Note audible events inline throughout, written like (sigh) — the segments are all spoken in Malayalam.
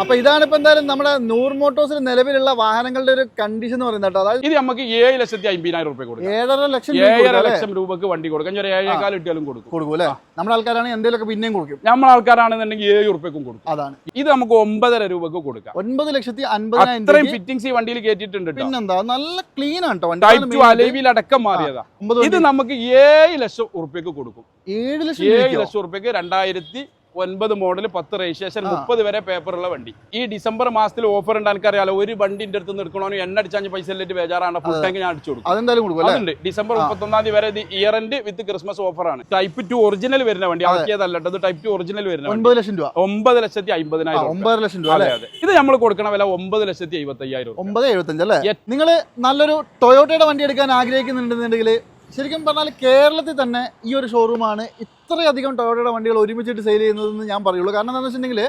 അപ്പൊ ഇതാണ് ഇപ്പൊ എന്തായാലും നമ്മുടെ നൂർ മോട്ടോഴ്സിൽ നിലവിലുള്ള വാഹനങ്ങളുടെ ഒരു കണ്ടീഷൻ എന്ന് പറയുന്നത് കേട്ടോ. അതായത് ഇത് നമുക്ക് ഏഴ് ലക്ഷത്തി അമ്പതിനായിരം രൂപ കൊടുക്കും. ഏഴര ലക്ഷം ഏഴര ലക്ഷം രൂപക്ക് വണ്ടി കൊടുക്കും. ഞാൻ ഒരു ഇട്ടാലും കൊടുക്കും. കൊടുക്കും അല്ലേ? നമ്മുടെ ആൾക്കാരാണെങ്കിൽ എന്തെങ്കിലുമൊക്കെ പിന്നെയും കൊടുക്കും. നമ്മുടെ ആൾക്കാരാണെന്നുണ്ടെങ്കിൽ ഏഴ് രൂപയ്ക്കും കൊടുക്കും. അതാണ്. ഇത് നമുക്ക് ഒമ്പതര രൂപക്ക് കൊടുക്കാം. ഒൻപത് ലക്ഷത്തി അമ്പതിനായിരം അത്രയും ഫിറ്റിംഗ്സ് ഈ വണ്ടിയിൽ കയറ്റിയിട്ടുണ്ട് പിന്നെന്താ? നല്ല ക്ലീൻ ആണ് കേട്ടോ. ടൈപ്പ് ടു വണ്ടി അലവിൽ അടക്കം മാറിയതാ. ഇത് നമുക്ക് ഏഴ് ലക്ഷം ഉറുപ്പ്യക്ക് കൊടുക്കും. ഏഴ് ലക്ഷം ഏഴ്? ലക്ഷം ഉറുപ്പ്യക്ക് രണ്ടായിരത്തി ഒൻപത് മോഡൽ പത്ത് രജിസ്ട്രേഷൻ മുപ്പത് വരെ പേപ്പറുള്ള വണ്ടി. ഈ ഡിസംബർ മാസത്തിൽ ഓഫർ ഉണ്ട് എനിക്കറിയാലോ ഒരു വണ്ടി വണ്ടിന്റെ അടുത്ത് നിൽക്കണോ എണ്ണ അടിച്ചാൽ പൈസ ഇല്ലിട്ട് ബേജാറാണ്. ഫുൾ ടാങ്ക് ഞാൻ അടിച്ചു കൊടുക്കും. ഡിസംബർ മുപ്പത്തി ഒന്നാം അതുണ്ട്. ഡിസംബർ മുപ്പത്തൊന്നാം തീയതി വരെ year end with Christmas offer ആണ്. ടൈപ്പ് ടു ഒറിജിനൽ വരുന്ന വണ്ടി. ആക്കിയതല്ല ഇത് ടൈപ്പ് ടു ഒറിജിനൽ വരുന്ന ഒൻപത് ലക്ഷം രൂപ. ഒമ്പത് ലക്ഷത്തി അമ്പതിനായിരം ഒമ്പത് ലക്ഷം രൂപ അതെ ഇത് നമ്മൾ കൊടുക്കണ വില ഒമ്പത് ലക്ഷത്തി എഴുപത്തി അയ്യായിരം ഒമ്പത് എഴുപത്തഞ്ച് അല്ലേ. നിങ്ങൾ നല്ലൊരു ടൊയോട്ടയുടെ വണ്ടി എടുക്കാൻ ആഗ്രഹിക്കുന്നുണ്ടെന്നുണ്ടെങ്കിൽ ശരിക്കും പറഞ്ഞാൽ കേരളത്തിൽ തന്നെ ഈ ഒരു ഷോറൂമാണ് ഇത്രയധികം ടൊയോട്ടയുടെ വണ്ടികൾ ഒരുമിച്ചിട്ട് സെയിൽ ചെയ്യുന്നതെന്ന് ഞാൻ പറയുള്ളൂ. കാരണം എന്താണെന്ന് വെച്ചിട്ടുണ്ടെങ്കിൽ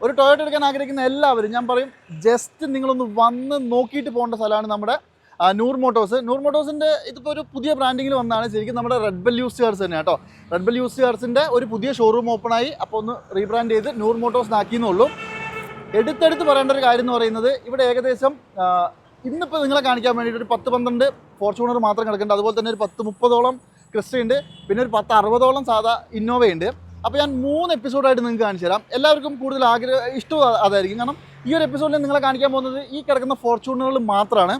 ഒരു ടൊയോട്ട എടുക്കാൻ ആഗ്രഹിക്കുന്ന എല്ലാവരും ഞാൻ പറയും ജസ്റ്റ് നിങ്ങളൊന്ന് വന്ന് നോക്കിയിട്ട് പോകേണ്ട സ്ഥലമാണ് നമ്മുടെ നൂർ മോട്ടോഴ്സ് നൂർ മോട്ടോഴ്സിന്റെ ഇതിപ്പോൾ ഒരു പുതിയ ബ്രാൻഡിങ്ങിൽ വന്നാണ് ശരിക്കും നമ്മുടെ റെഡ് ബെൽ യൂസ് കാർസ് തന്നെ കേട്ടോ. റെഡ് ബെൽ യൂസ് കാർസിന്റെ ഒരു പുതിയ ഷോറൂം ഓപ്പണായി അപ്പോൾ ഒന്ന് റീബ്രാൻഡ് ചെയ്ത് നൂർ മോട്ടോഴ്സ് ആക്കിയെന്നുള്ളൂ എടുത്തെടുത്ത് പറയേണ്ട ഒരു കാര്യം എന്ന് പറയുന്നത് ഇവിടെ ഏകദേശം ഇന്നിപ്പോൾ നിങ്ങളെ കാണിക്കാൻ വേണ്ടിയിട്ട് ഒരു പത്ത് പന്ത്രണ്ട് ഫോർച്യൂണർ മാത്രം കിടക്കുന്നുണ്ട്. അതുപോലെ തന്നെ ഒരു പത്ത് മുപ്പതോളം ക്രിസ്റ്റ ഉണ്ട്. പിന്നെ ഒരു പത്ത് അറുപതോളം സാധാ ഇന്നോവ ഉണ്ട്. അപ്പോൾ ഞാൻ മൂന്ന് എപ്പിസോഡായിട്ട് നിങ്ങൾക്ക് കാണിച്ചു തരാം. എല്ലാവർക്കും കൂടുതൽ ആഗ്രഹം ഇഷ്ടവും അതായിരിക്കും. കാരണം ഈ ഒരു എപ്പിസോഡിൽ നിങ്ങളെ കാണിക്കാൻ പോകുന്നത് ഈ കിടക്കുന്ന ഫോർച്യൂണറുകൾ മാത്രമാണ്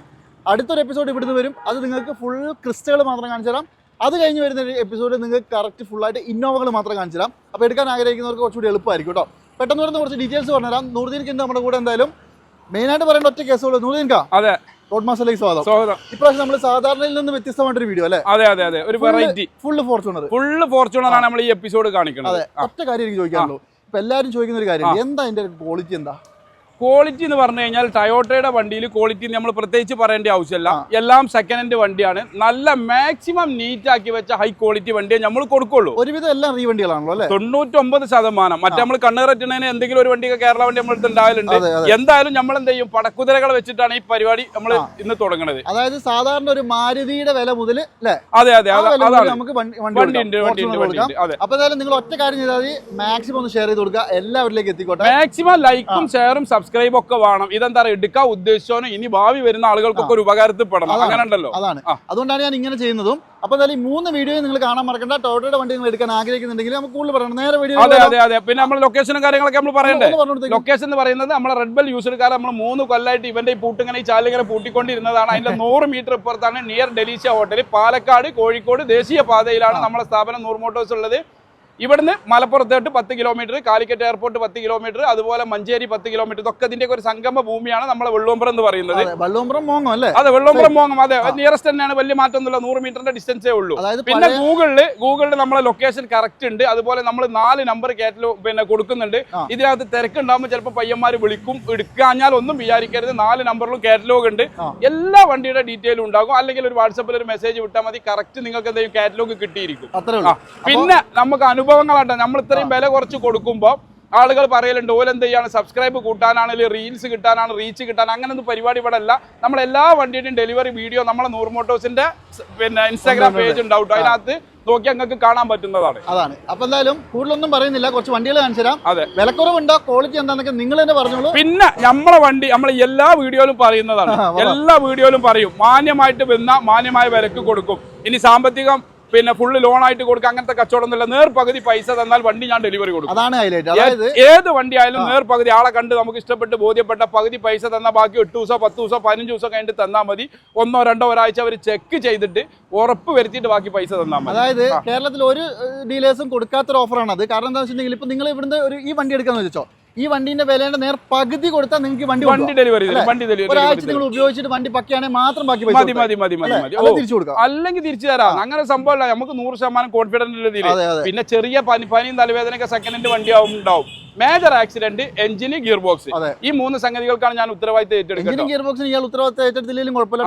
അടുത്തൊരു എപ്പിസോഡ് ഇവിടുന്ന് വരും. അത് നിങ്ങൾക്ക് ഫുൾ ക്രിസ്റ്റകൾ മാത്രം കാണിച്ചു തരാം. അത് കഴിഞ്ഞ് വരുന്ന ഒരു എപ്പിസോഡിൽ നിങ്ങൾക്ക് കറക്റ്റ് ഫുള്ളായിട്ട് ഇന്നോവകൾ മാത്രം കാണിച്ചു തരാം. അപ്പോൾ എടുക്കാൻ ആഗ്രഹിക്കുന്നവർക്ക് കുറച്ചുകൂടി എളുപ്പമായിരിക്കും കേട്ടോ. പെട്ടെന്ന് വരുന്ന കുറച്ച് ഡീറ്റെയിൽസ് പറഞ്ഞുതരാം. നൂറുദീനിക്ക് നമ്മുടെ കൂടെ എന്തായാലും മെയിനായിട്ട് പറയേണ്ട ഒറ്റ കേസുള്ളൂ നൂറുദീൻകാ അതെ. റോഡ് മാസ്റ്ററിലേക്ക് സ്വാഗതം. സ്വാഗതം. ഇപ്രാവശ്യം നമ്മൾ സാധാരണയിൽ നിന്ന് വ്യത്യസ്തമായിട്ടൊരു വീഡിയോ അല്ലേ? അതെ അതെ അതെ. ഒരു variety full Fortuner full Fortuner ആണ് നമ്മൾ ഈ എപ്പിസോഡ് കാണിക്കുന്നത്. അതെ. ഒറ്റ കാര്യം എനിക്ക് ചോദിക്കാനുള്ളൂ. ഇപ്പൊ എല്ലാരും ചോദിക്കുന്ന ഒരു കാര്യം. എന്താ അതിന്റെ ക്വാളിറ്റി എന്താ? ക്വാളിറ്റി എന്ന് പറഞ്ഞു കഴിഞ്ഞാൽ ടയോട്ടയുടെ വണ്ടിയിൽ ക്വാളിറ്റി നമ്മൾ പ്രത്യേകിച്ച് പറയേണ്ട ആവശ്യമില്ല. എല്ലാം സെക്കൻഡ് ഹാൻഡ് വണ്ടിയാണ്. നല്ല മാക്സിമം നീറ്റ് ആക്കി വെച്ച ഹൈ ക്വാളിറ്റി വണ്ടിയെ നമ്മൾ കൊടുക്കുള്ളൂ. ഒരുവിധം എല്ലാം ഈ വണ്ടികളാണല്ലോ അല്ലേ? തൊണ്ണൂറ്റൊമ്പത് ശതമാനം. മറ്റേ നമ്മൾ കണ്ണേററ്റുന്നതിന് എന്തെങ്കിലും ഒരു വണ്ടിയൊക്കെ കേരള വണ്ടി നമ്മൾ ഉണ്ടാവലുണ്ട്. എന്തായാലും നമ്മൾ എന്ത് ചെയ്യും? പടക്കുതിരകൾ വെച്ചിട്ടാണ് ഈ പരിപാടി നമ്മൾ ഇന്ന് തുടങ്ങുന്നത് അതായത് സാധാരണ ഒരു മാരുതിയുടെ വില മുതൽ അതെ അതെ. നമുക്ക് വണ്ടി വണ്ടി ഉണ്ട് വണ്ടി ഉണ്ട് വണ്ടി ഉണ്ട് അതെ. അപ്പൊ നിങ്ങൾ ഒറ്റ കാര്യം ചെയ്താൽ മാക്സിമം ഒന്ന് ഷെയർ ചെയ്ത് കൊടുക്കുക. എല്ലാവരിലേക്ക് എത്തിക്കോട്ടെ. മാക്സിമം ലൈക്കും ഷെയറും സബ്സ്ക്രൈബും ഒക്കെ വേണം. ഇതെന്താ പറയുക എടുക്കാൻ ഉദ്ദേശിച്ചോ ഇനി ഭാവി വരുന്ന ആളുകൾക്കൊക്കെ ഒരു ഉപകാരത്തിൽപ്പെടണം അതാണ്. അങ്ങനെ ഉണ്ടല്ലോ അതാണ് അതുകൊണ്ടാണ് ഞാൻ ഇങ്ങനെ ചെയ്യുന്നതും. അപ്പൊ എന്തായാലും ഈ മൂന്ന് വീഡിയോ നിങ്ങൾ കാണാൻ മറക്കണ്ട. ടോട്ടോയുടെ വണ്ടി നിങ്ങൾ എടുക്കാൻ ആഗ്രഹിക്കുന്നുണ്ടെങ്കിൽ നമുക്ക് കൂടുതൽ പറയണം. നേരെ വീഡിയോ അതെ അതെ അതെ. പിന്നെ നമ്മൾ ലൊക്കേഷനും കാര്യങ്ങളൊക്കെ നമ്മൾ പറയണ്ടേ? ലൊക്കേഷൻ എന്ന് പറയുന്നത് നമ്മളെ റെഡ് ബെൽ യൂസർക്കാർ നമ്മൾ മൂന്ന് കൊല്ലമായിട്ട് ഇവന്റെ ഈ പൂട്ടിങ്ങനെ ഈ ചാലിങ്ങനെ പൂട്ടിക്കൊണ്ടിരുന്നതാണ്. അതിന്റെ (laughs) നൂറ് metre ഇപ്പുറത്താണ് near Delicia hotel Palakkad Kozhikode ദേശീയ പാതയിലാണ് നമ്മുടെ സ്ഥാപനം നൂറ് മോട്ടോഴ്സ് ഉള്ളത്. ഇവിടുന്ന് മലപ്പുറത്തോട്ട് പത്ത് കിലോമീറ്റർ കാലിക്കറ്റ് എയർപോർട്ട് പത്ത് കിലോമീറ്റർ അതുപോലെ മഞ്ചേരി പത്ത് കിലോമീറ്റർ ഇതൊക്കെ ഇതിന്റെ ഒരു സംഗമ ഭൂമിയാണ് നമ്മളെ വെള്ളുവമ്പ്രം എന്ന് പറയുന്നത്. വള്ളുവമ്പ്രം മോങ്ങം അല്ലേ? അതെ വെള്ളുവമ്പ്രം മോങ്ങം. അതെ നിയറസ്റ്റ് തന്നെയാണ്. വലിയ മാറ്റമൊന്നുമില്ല നൂറ് മീറ്ററിന്റെ ഡിസ്റ്റൻസേ ഉള്ളൂ. പിന്നെ ഗൂഗിളിൽ ഗൂഗിളിൽ ഗൂഗിളിൽ നമ്മളെ ലൊക്കേഷൻ കറക്റ്റ് ഉണ്ട്. അതുപോലെ നമ്മൾ നാല് നമ്പർ കാറ്റലോ പിന്നെ കൊടുക്കുന്നുണ്ട്. ഇതിനകത്ത് തിരക്കുണ്ടാകുമ്പോൾ ചിലപ്പോൾ പയ്യന്മാർ വിളിക്കും എടുക്കാഞ്ഞാൽ ഒന്നും വിചാരിക്കരുത്. നാല് നമ്പറിലും കാറ്റലോഗ് ഉണ്ട്. എല്ലാ വണ്ടിയുടെ ഡീറ്റെയിലും ഉണ്ടാകും. അല്ലെങ്കിൽ ഒരു വാട്സപ്പിൽ ഒരു മെസ്സേജ് വിട്ടാൽ മതി. കറക്റ്റ് നിങ്ങൾക്ക് എന്തെങ്കിലും കാറ്റലോഗ് കിട്ടിയിരിക്കും. പിന്നെ നമുക്ക് അനുഭവങ്ങളാണ് നമ്മൾ ഇത്രയും വില കുറച്ച് കൊടുക്കുമ്പോൾ ആളുകൾ പറയലുണ്ട് ഓലെന്ത് ചെയ്യാണ്? സബ്സ്ക്രൈബ് കൂട്ടാനാണെങ്കിൽ റീൽസ് കിട്ടാനാണ് റീച്ച് കിട്ടാൻ അങ്ങനെ ഒന്നും പരിപാടി ഇവിടെ അല്ല നമ്മൾ എല്ലാ വണ്ടിയുടെയും ഡെലിവറി വീഡിയോ നമ്മളെ നൂർമോട്ടോസിന്റെ പിന്നെ ഇൻസ്റ്റാഗ്രാം. പേജ് ഉണ്ടാവും അതിനകത്ത് നോക്കി അങ്ങക്ക് കാണാൻ പറ്റുന്നതാണ്. അതാണ്. അപ്പൊ എന്തായാലും കൂടുതലൊന്നും പറയുന്നില്ല. കുറച്ച് വണ്ടികൾ കാണിച്ചു തരാം. അതെ. വിലക്കുറവുണ്ടോ? ക്വാളിറ്റി എന്താണെന്നൊക്കെ നിങ്ങൾ തന്നെ പറഞ്ഞോളൂ. പിന്നെ നമ്മളെ വണ്ടി നമ്മൾ എല്ലാ വീഡിയോയിലും പറയുന്നതാണ്. എല്ലാ വീഡിയോയിലും പറയും. മാന്യമായിട്ട് വന്ന മാന്യമായ വിലക്ക് കൊടുക്കും. ഇനി സാമ്പത്തികം പിന്നെ ഫുള്ള് ലോൺ ആയിട്ട് കൊടുക്കുക അങ്ങനത്തെ കച്ചവടം ഒന്നുമില്ല. നേർപകുതി പൈസ തന്നാൽ വണ്ടി ഞാൻ ഡെലിവറി കൊടുക്കും. അതാണ് ഹൈലൈറ്റ് അതായത് ഏ- ഏത് വണ്ടി ആയാലും നേർപകുതി ആളെ കണ്ട് നമുക്ക് ഇഷ്ടപ്പെട്ട് ബോധ്യപ്പെട്ട പകുതി പൈസ തന്നാൽ ബാക്കി എട്ട് ദിവസം പത്ത് ദിവസം പതിനഞ്ച് ദിവസം കഴിഞ്ഞിട്ട് തന്നാൽ മതി. ഒന്നോ രണ്ടോ ഒരാഴ്ച അവർ ചെക്ക് ചെയ്തിട്ട് ഉറപ്പ് വരുത്തിയിട്ട് ബാക്കി പൈസ തന്നാൽ മതി. അതായത് കേരളത്തിൽ ഒരു ഡീലേഴ്സും കൊടുക്കാത്തൊരു ഓഫറാണ് അത്. കാരണം എന്താ വെച്ചിട്ടുണ്ടെങ്കിൽ ഇപ്പൊ നിങ്ങൾ ഇവിടുന്ന് ഒരു ഈ വണ്ടി എടുക്കാന്ന് വെച്ചോ ഈ വണ്ടീന്റെ വിലയുടെ നേർ പകുതി കൊടുത്താൽ നിങ്ങൾക്ക് വണ്ടി വണ്ടി ഡെലിവറി? വണ്ടി ഡെലിവറി ഒരാഴ്ച നിങ്ങൾ ഉപയോഗിച്ചിട്ട് വണ്ടി പക്കയാണെങ്കിൽ മാത്രം ബാക്കി മതി മതി മതി മതി തിരിച്ചു കൊടുക്കാം. അല്ലെങ്കിൽ തിരിച്ചു തരാം. അങ്ങനെ സംഭവമല്ല. നമുക്ക് നൂറ് ശതമാനം കോൺഫിഡൻസ് പിന്നെ ചെറിയ പനി പനിയും തലവേദനയൊക്കെ സെക്കൻഡ് ഹാൻഡ് വണ്ടി ആവും ഉണ്ടാവും മേജർ ആക്സിഡന്റ് എഞ്ചിന് ഗിയർ ബോക്സ്. ഈ മൂന്ന് സംഗതികൾക്കാണ് ഞാൻ ഉത്തരവാദിത്തം ഏറ്റെടുക്കുന്നത് ഗിയർ ബോക്സിന് ഇയാൾ ഉത്തരവാദിത്തം ഏറ്റെടുത്തില്ലെങ്കിലും കുഴപ്പമില്ല.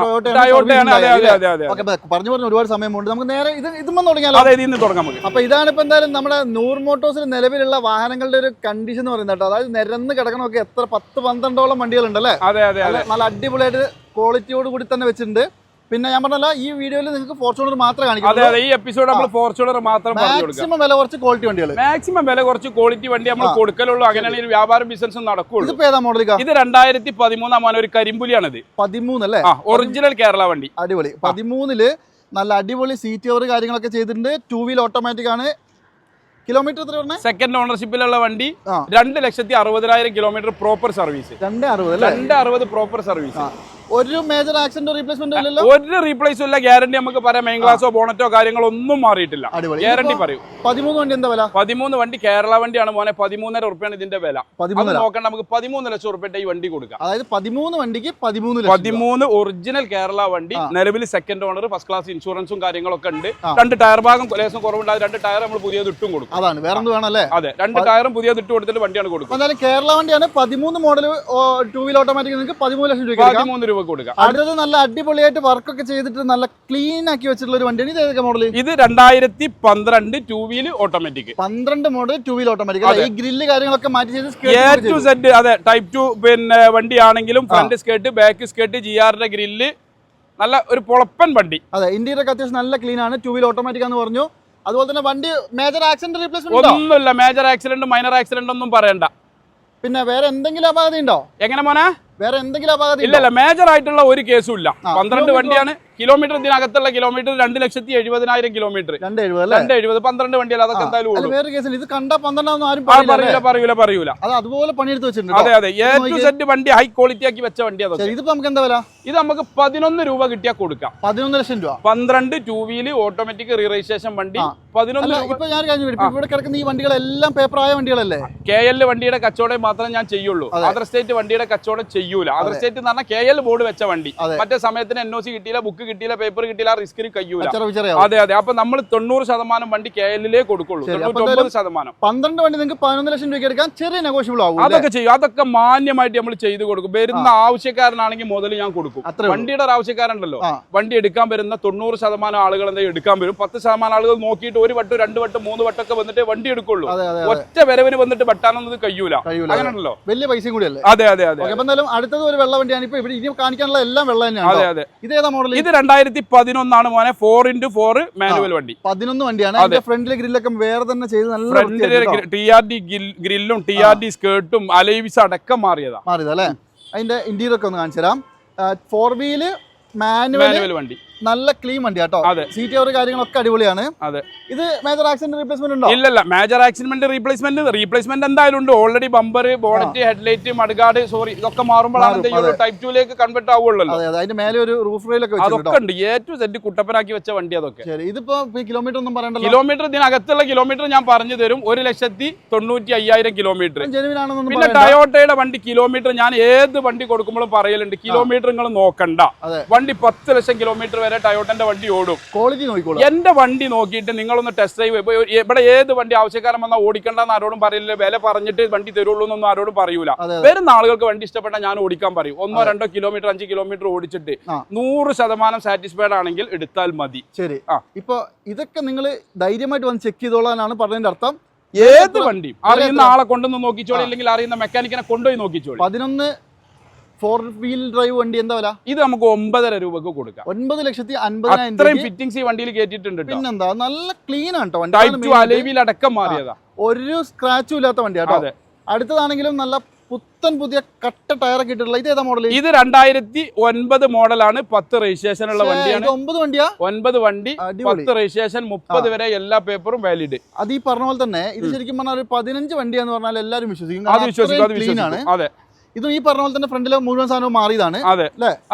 പറഞ്ഞു പറഞ്ഞു ഒരുപാട് സമയമുണ്ട്. നമുക്ക് നേരെ ഇത് ഇതുമ്പോൾ തുടങ്ങിയാലോ? അതെ ഇതിന്ന് തുടങ്ങാം നമുക്ക്. അപ്പൊ ഇതാണ് ഇപ്പൊ എന്തായാലും നമ്മുടെ നൂർ മോട്ടോഴ്സിൽ നിലവിലുള്ള വാഹനങ്ങളുടെ ഒരു കണ്ടീഷൻ എന്ന് പറയുന്നത് കേട്ടോ. അതായത് നിരന്ന് കിടക്കണമൊക്കെ എത്ര പത്ത് പന്ത്രണ്ടോളം വണ്ടികളുണ്ട് അല്ലേ അതെ അതെ. നല്ല അടിപൊളിയായിട്ട് ക്വാളിറ്റിയോട് കൂടി തന്നെ വെച്ചിട്ടുണ്ട്. പിന്നെ ഞാൻ പറഞ്ഞല്ല ഈ വീഡിയോയിൽ നിങ്ങൾക്ക് ഫോർച്യൂണർ മാത്രം അതെ അതെ ഈ എപ്പിസോഡ് നമ്മൾ ഫോർച്യൂണർ മാത്രം പറഞ്ഞു കൊടുക്കാം മാക്സിമം വില കുറച്ച് ക്വാളിറ്റി വണ്ടികൾ മാക്സിമം വില കുറച്ച് ക്വാളിറ്റി വണ്ടി നമ്മൾ. കൊടുക്കലുള്ളൂ. അങ്ങനെയാണെങ്കിൽ വ്യാപാരം ബിസിനസ്സും നടക്കുള്ളൂ. ഇതിപ്പോ ഏതാ മോഡലിക്ക ഇത് രണ്ടായിരത്തി പതിമൂന്നാം ആണ് ഒരു കരിമ്പുലിയാണിത്. പതിമൂന്ന് അല്ലേ? ഒറിജിനൽ കേരള വണ്ടി. അടിപൊളി. പതിമൂന്നിൽ നല്ല അടിപൊളി സീറ്റ് കവർ കാര്യങ്ങളൊക്കെ ചെയ്തിട്ടുണ്ട്. ടൂ വീൽ ഓട്ടോമാറ്റിക് ആണ്. കിലോമീറ്റർ എത്ര പറഞ്ഞത് സെക്കൻഡ് ഓണർഷിപ്പിലുള്ള വണ്ടി. രണ്ട് ലക്ഷത്തി അറുപതിനായിരം കിലോമീറ്റർ പ്രോപ്പർ സർവീസ് രണ്ട് അറുപത് രണ്ട് അറുപത് പ്രോപ്പർ സർവീസ് ഒരു മേജർ ആക്സിഡന്റ് റീപ്ലേസ്മെന്റ് ഇല്ലല്ലോ? ഒരു റീപ്ലേസും ഇല്ല. ഗ്യാരണ്ടി നമുക്ക് പറയാം. മെയിൻ ക്ലാസോ ബോണറ്റോ കാര്യങ്ങളോ ഒന്നും മാറിയിട്ടില്ല. ഗ്യാരണ്ടി പറയും. പതിമൂന്ന് വണ്ടി എന്താ വില? പതിമൂന്ന് വണ്ടി കേരള വണ്ടിയാണ് മോനെ. പതിമൂന്നര ഉറുപ്പ്യാണ് ഇതിന്റെ വില. നോക്കണ്ട നമുക്ക് പതിമൂന്ന് ലക്ഷം ഉറുപ്പ്യ ഈ വണ്ടി കൊടുക്കാം. അതായത് പതിമൂന്ന് വണ്ടിക്ക് പതിമൂന്ന്. പതിമൂന്ന് ഒറിജിനൽ കേരള വണ്ടി. നിലവിൽ സെക്കൻഡ് ഓണർ ഫസ്റ്റ് ക്ലാസ് ഇൻഷുറൻസും കാര്യങ്ങളൊക്കെ ഉണ്ട്. രണ്ട് ടയർ ഭാഗം ലേശം കുറവുണ്ട്. രണ്ട് ടയർ നമ്മൾ പുതിയത് ഇട്ടും കൊടുക്കും. അതാണ്. വേറെ എന്ത് വേണം അതെ. രണ്ട് ടയറും പുതിയത് ഇട്ട് കൊടുത്തിട്ട് വണ്ടിയാണ് കൊടുക്കുന്നത്. അപ്പൊ കേരള വണ്ടിയാണ് പതിമൂന്ന് മോഡൽ ടൂ വീൽ ഓട്ടോമാറ്റിക് നിങ്ങൾക്ക് പതിമൂന്ന് ലക്ഷം രൂപ പതിമൂന്ന് രൂപ കൊടുക്കാം. അടുത്തത് നല്ല അടിപൊളിയായിട്ട് വർക്കൊക്കെ ചെയ്തിട്ട് നല്ല ക്ലീൻ ആക്കി വെച്ചിട്ടുള്ള ഒരു വണ്ടിയാണ്. ഇത് ഏതൊക്കെ മോഡൽ ഇത് രണ്ടായിരത്തി പന്ത്രണ്ട് ടൂ വീൽ ഓട്ടോമാറ്റിക് പന്ത്രണ്ട് മോഡൽ ടൂ വീൽ ഓട്ടോമാറ്റിക് അതെ. ഈ ഗ്രില്ല് കാര്യങ്ങളൊക്കെ മാറ്റി ചെയ്ത് ടു സെറ്റ് അതെ ടൈപ്പ് ടു പിന്നെ വണ്ടിയാണെങ്കിലും front skirt back skirt G ആറിന്റെ ഗ്രില്ല് നല്ല ഒരു പൊളപ്പൻ വണ്ടി. അതെ ഇന്ത്യയിലൊക്കെ ഒക്കെ അത്യാവശ്യം നല്ല ക്ലീൻ ആണ്. ടൂ വീൽ ഓട്ടോമാറ്റിക് എന്ന് പറഞ്ഞു. അതുപോലെ തന്നെ വണ്ടി മേജർ ആക്സിഡന്റ് റീപ്ലേസ്മെന്റ് ഉണ്ടോ? ഒന്നുമില്ല മേജർ ആക്സിഡന്റ് മൈനർ ആക്സിഡന്റ് ഒന്നും പറയണ്ട. പിന്നെ വേറെ എന്തെങ്കിലും അപാകത ഉണ്ടോ എങ്ങനെ മോനെ? വേറെ എന്തെങ്കിലും അപാകത ഇല്ല മേജർ ആയിട്ടുള്ള ഒരു കേസും ഇല്ല. പന്ത്രണ്ട് വണ്ടിയാണ്. കിലോമീറ്റർ ഇതിനകത്തുള്ള കിലോമീറ്റർ രണ്ട് ലക്ഷത്തി എഴുപതിനായിരം കിലോമീറ്റർ. രണ്ട് എഴുപത് വണ്ടി പന്ത്രണ്ട് വണ്ടിയല്ല അതൊക്കെ എന്തായാലും വേറെ കേസിൽ ഇത് കണ്ട പന്ത്രണ്ടാണെന്ന് ആരും പറയൂല പറയൂല പറയൂല. അത് അതുപോലെ പണിയെടുത്ത് വെച്ചിട്ടുണ്ട് അതെ അതെ. എ ടു സെറ്റ് വണ്ടി ഹൈ ക്വാളിറ്റി ആക്കി വെച്ച വണ്ടി അതൊക്കെ. ഇതിപ്പോ നമുക്ക് എന്താ വില? ഇത് നമുക്ക് പതിനൊന്ന് രൂപ കിട്ടിയാൽ കൊടുക്കാം. പതിനൊന്ന് ലക്ഷം രൂപ. പന്ത്രണ്ട് two wheel automatic re registration വണ്ടി. പതിനൊന്ന് ഇപ്പൊ ഞാൻ കഴിഞ്ഞു ഇവിടെ കിടക്കുന്ന ഈ വണ്ടികളെല്ലാം പേപ്പറായ വണ്ടികളല്ലേ? കെ എൽ വണ്ടിയുടെ കച്ചവടം മാത്രം ഞാൻ ചെയ്യുള്ളൂ. അതെ. അതർ സ്റ്റേറ്റ് വണ്ടിയുടെ കച്ചവടം ചെയ്യൂല. അതർ സ്റ്റേറ്റ് എന്ന് പറഞ്ഞാൽ കെ എൽ ബോർഡ് വെച്ച വണ്ടി. മറ്റേ സമയത്തിന് എൻ ഒ സി കിട്ടിയില്ല ബുക്ക് കിട്ടിയില്ല പേപ്പർ കിട്ടിയില്ല റിസ്കിന് കഴിയൂല. അതെ അതെ. അപ്പൊ നമ്മൾ തൊണ്ണൂറ് ശതമാനം വണ്ടി കെ എല്ലിലേ കൊടുക്കുള്ളൂ തൊണ്ണൂറ്റൊമ്പത് ശതമാനം. പന്ത്രണ്ട് വണ്ടി നിങ്ങൾക്ക് പതിനൊന്ന് ലക്ഷം രൂപ എടുക്കാൻ ചെറിയ നെഗോഷ്യബിൾ ആവും? അതൊക്കെ ചെയ്യും. അതൊക്കെ മാന്യമായിട്ട് നമ്മൾ ചെയ്തു കൊടുക്കും. വരുന്ന ആവശ്യക്കാരനാണെങ്കിൽ മുതൽ ഞാൻ കൊടുക്കും. വണ്ടിയുടെ ഒരു ആവശ്യക്കാരുണ്ടല്ലോ വണ്ടി എടുക്കാൻ വരുന്ന തൊണ്ണൂറ് ശതമാനം ആളുകൾ എന്തെങ്കിലും എടുക്കാൻ വരും. പത്ത് ശതമാനം ആളുകൾ നോക്കിയിട്ട് ഒരു വട്ടം രണ്ട് വട്ടം മൂന്ന് വട്ടമൊക്കെ വന്നിട്ട് വണ്ടി എടുക്കുള്ളൂ. ഒറ്റ വരവിന് വന്നിട്ട് വെട്ടാനൊന്നും കഴിയൂല. അങ്ങനെയാണല്ലോ? വലിയ പൈസ കൂടിയല്ലേ? അതെ അതെ അതെ എന്തായാലും അടുത്തത് ഒരു വെള്ള വണ്ടിയാണ്. ഇപ്പൊ ഇവിടെ ഇനി കാണിക്കാനുള്ള എല്ലാം വെള്ളം തന്നെയാണ് അതെ അതെ. ഇത് ഏതാ മോഡൽ ഇത് രണ്ടായിരത്തി പതിനൊന്നാണ് മോനെ ഫോർ ഇന്റു ഫോർ മാനുവൽ വണ്ടി. പതിനൊന്ന് വണ്ടിയാണ്. അതിന്റെ ഫ്രണ്ടിലെ ഗ്രില്ലൊക്കെ വേറെ തന്നെ ചെയ്ത് നല്ല ഫ്രണ്ടിലെ ടി ആർ ഡി ഗ്രില്ലും ടി ആർ ഡി സ്കേർട്ടും അലൈവിസ് അടക്കം മാറിയതാ. മാറിയതല്ലേ അതിന്റെ ഇന്റീരിയർ ഒക്കെ ഒന്ന് കാണിച്ചു തരാം ഫോർ വീൽ മാനുവൽ വണ്ടി. നല്ല ക്ലീൻ വണ്ടി കേട്ടോ അതെ. സീറ്റ് കവർ കാര്യങ്ങളൊക്കെ അടിപൊളിയാണ്. അതെ. ഇത് മേജർ ആക്സിഡന്റ് റീപ്ലേസ്മെന്റ് ഉണ്ടോ? ഇല്ലല്ല മേജർ ആക്സിഡന്റ് റീപ്ലേസ്മെന്റ് റീപ്ലേസ്മെന്റ് എന്തായാലും ഉണ്ട്. Already bumper bonnet headlight mudguard sorry ഇതൊക്കെ മാറുമ്പോഴാണ് ടൈപ്പ് ടൂലേക്ക് കൺവെർട്ട് ആവുള്ളൂ അതെ അതെ. അതിന്റെ മേലെ ഒരു റൂഫ് റെയിലൊക്കെ അതൊക്കെ ഉണ്ട്. എ ടു സെറ്റ് കുട്ടപ്പനാക്കി വെച്ച വണ്ടി അതൊക്കെ. ശരി. ഇതിപ്പോ കിലോമീറ്റർ ഒന്നും പറയണ്ട കിലോമീറ്റർ ഇതിനകത്തുള്ള കിലോമീറ്റർ ഞാൻ പറഞ്ഞു തരും. ഒരു ലക്ഷത്തി തൊണ്ണൂറ്റി അയ്യായിരം കിലോമീറ്റർ പിന്നെ ടയോട്ടയുടെ വണ്ടി കിലോമീറ്റർ ഞാൻ ഏത് വണ്ടി കൊടുക്കുമ്പോഴും പറയലുണ്ട്. കിലോമീറ്റർ നിങ്ങൾ നോക്കണ്ട. വണ്ടി പത്ത് ലക്ഷം കിലോമീറ്റർ വരെ ടയോട്ടന്റെ വണ്ടി ഓടും. ക്വാളിറ്റി നോക്കിക്കോളൂ. എന്റെ വണ്ടി നോക്കിയിട്ട് നിങ്ങളൊന്ന് ടെസ്റ്റ് ഡ്രൈവ് ഇപ്പൊ ഇവിടെ ഏത് വണ്ടി ആവശ്യക്കാരൻ വന്നാൽ ഓടിക്കണ്ടെന്ന് ആരോടും പറയില്ല. വില പറഞ്ഞിട്ട് വണ്ടി തരുള്ളൂ എന്നൊന്നും ആരോടും പറയൂല. വരുന്ന ആളുകൾക്ക് വണ്ടി ഇഷ്ടപ്പെട്ടാൽ ഞാൻ ഓടിക്കാൻ പറയും. ഒന്നോ രണ്ടോ കിലോമീറ്റർ അഞ്ച് കിലോമീറ്റർ ഓടിച്ചിട്ട്. നൂറ് ശതമാനം സാറ്റിസ്ഫൈഡ് ആണെങ്കിൽ എടുത്താൽ മതി. ശരി. ആ. ഇപ്പൊ ഇതൊക്കെ നിങ്ങൾ ധൈര്യമായിട്ട് വന്ന് ചെക്ക് ചെയ്തോളാനാണ് പറഞ്ഞതിന്റെ അർത്ഥം. ഏത് വണ്ടിയും അറിയുന്ന ആളെ കൊണ്ടുവന്ന് നോക്കിച്ചോളി അല്ലെങ്കിൽ അറിയുന്ന മെക്കാനിക്കിനെ കൊണ്ടുപോയി നോക്കിച്ചോളി. പതിനൊന്ന് ഫോർ വീൽ ഡ്രൈവ് വണ്ടി എന്താ വില? ഇത് നമുക്ക് ഒമ്പതര രൂപക്ക് കൊടുക്കാം. ഒൻപത് ലക്ഷത്തി അൻപതിനായിരം ഫിറ്റിംഗ്സ് ഈ വണ്ടിയിൽ കേട്ടിട്ടുണ്ട് കേട്ടോ പിന്നെന്താ? നല്ല ക്ലീൻ ആണ് കേട്ടോ അടക്കം മാറിയതാ. ഒരു സ്ക്രാച്ചും ഇല്ലാത്ത വണ്ടി കേട്ടോ അതെ. അടുത്തതാണെങ്കിലും നല്ല പുത്തൻ പുതിയ കട്ട ടയറൊക്കെ ഇട്ടിട്ടുള്ള ഇത് ഏതാ മോഡൽ ഇത് രണ്ടായിരത്തി ഒൻപത് മോഡലാണ് പത്ത് രജിസ്ട്രേഷൻ ഉള്ള വണ്ടിയാണ്. ഒമ്പത് വണ്ടിയാ? ഒൻപത് വണ്ടി പത്ത് രജിസ്ട്രേഷൻ മുപ്പത് വരെ എല്ലാ പേപ്പറും വാലിഡ് അത് ഈ പറഞ്ഞ പോലെ തന്നെ ഇത് ശരിക്കും പറഞ്ഞാൽ ഒരു പതിനഞ്ച് വണ്ടിയാന്ന് പറഞ്ഞാൽ എല്ലാവരും വിശ്വസിക്കും. അത് വിശ്വസിക്കും അത് വിശ്വസിക്കും. അതെ. ഇതും ഈ പറഞ്ഞ പോലെ തന്നെ ഫ്രണ്ടിലെ മുഴുവൻ സാധനവും മാറിയതാണ്. അതെ.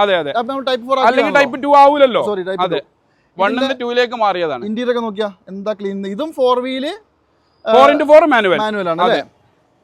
അതെ അതെ. ടൈപ്പ് ഫോർ അല്ലെങ്കിൽ ടൈപ്പ് ടു ആവൂലല്ലോ. സോറി ടൈപ്പ് അതെ. വണ്ണിന്ന് ടൂയിലേക്ക് മാറിയതാണ്. ഇന്റീരിയർ ഒക്കെ നോക്കിയാ എന്താ ക്ലീൻ ഇതും four wheel four into four manual manual ആണ് അല്ലേ? ഈ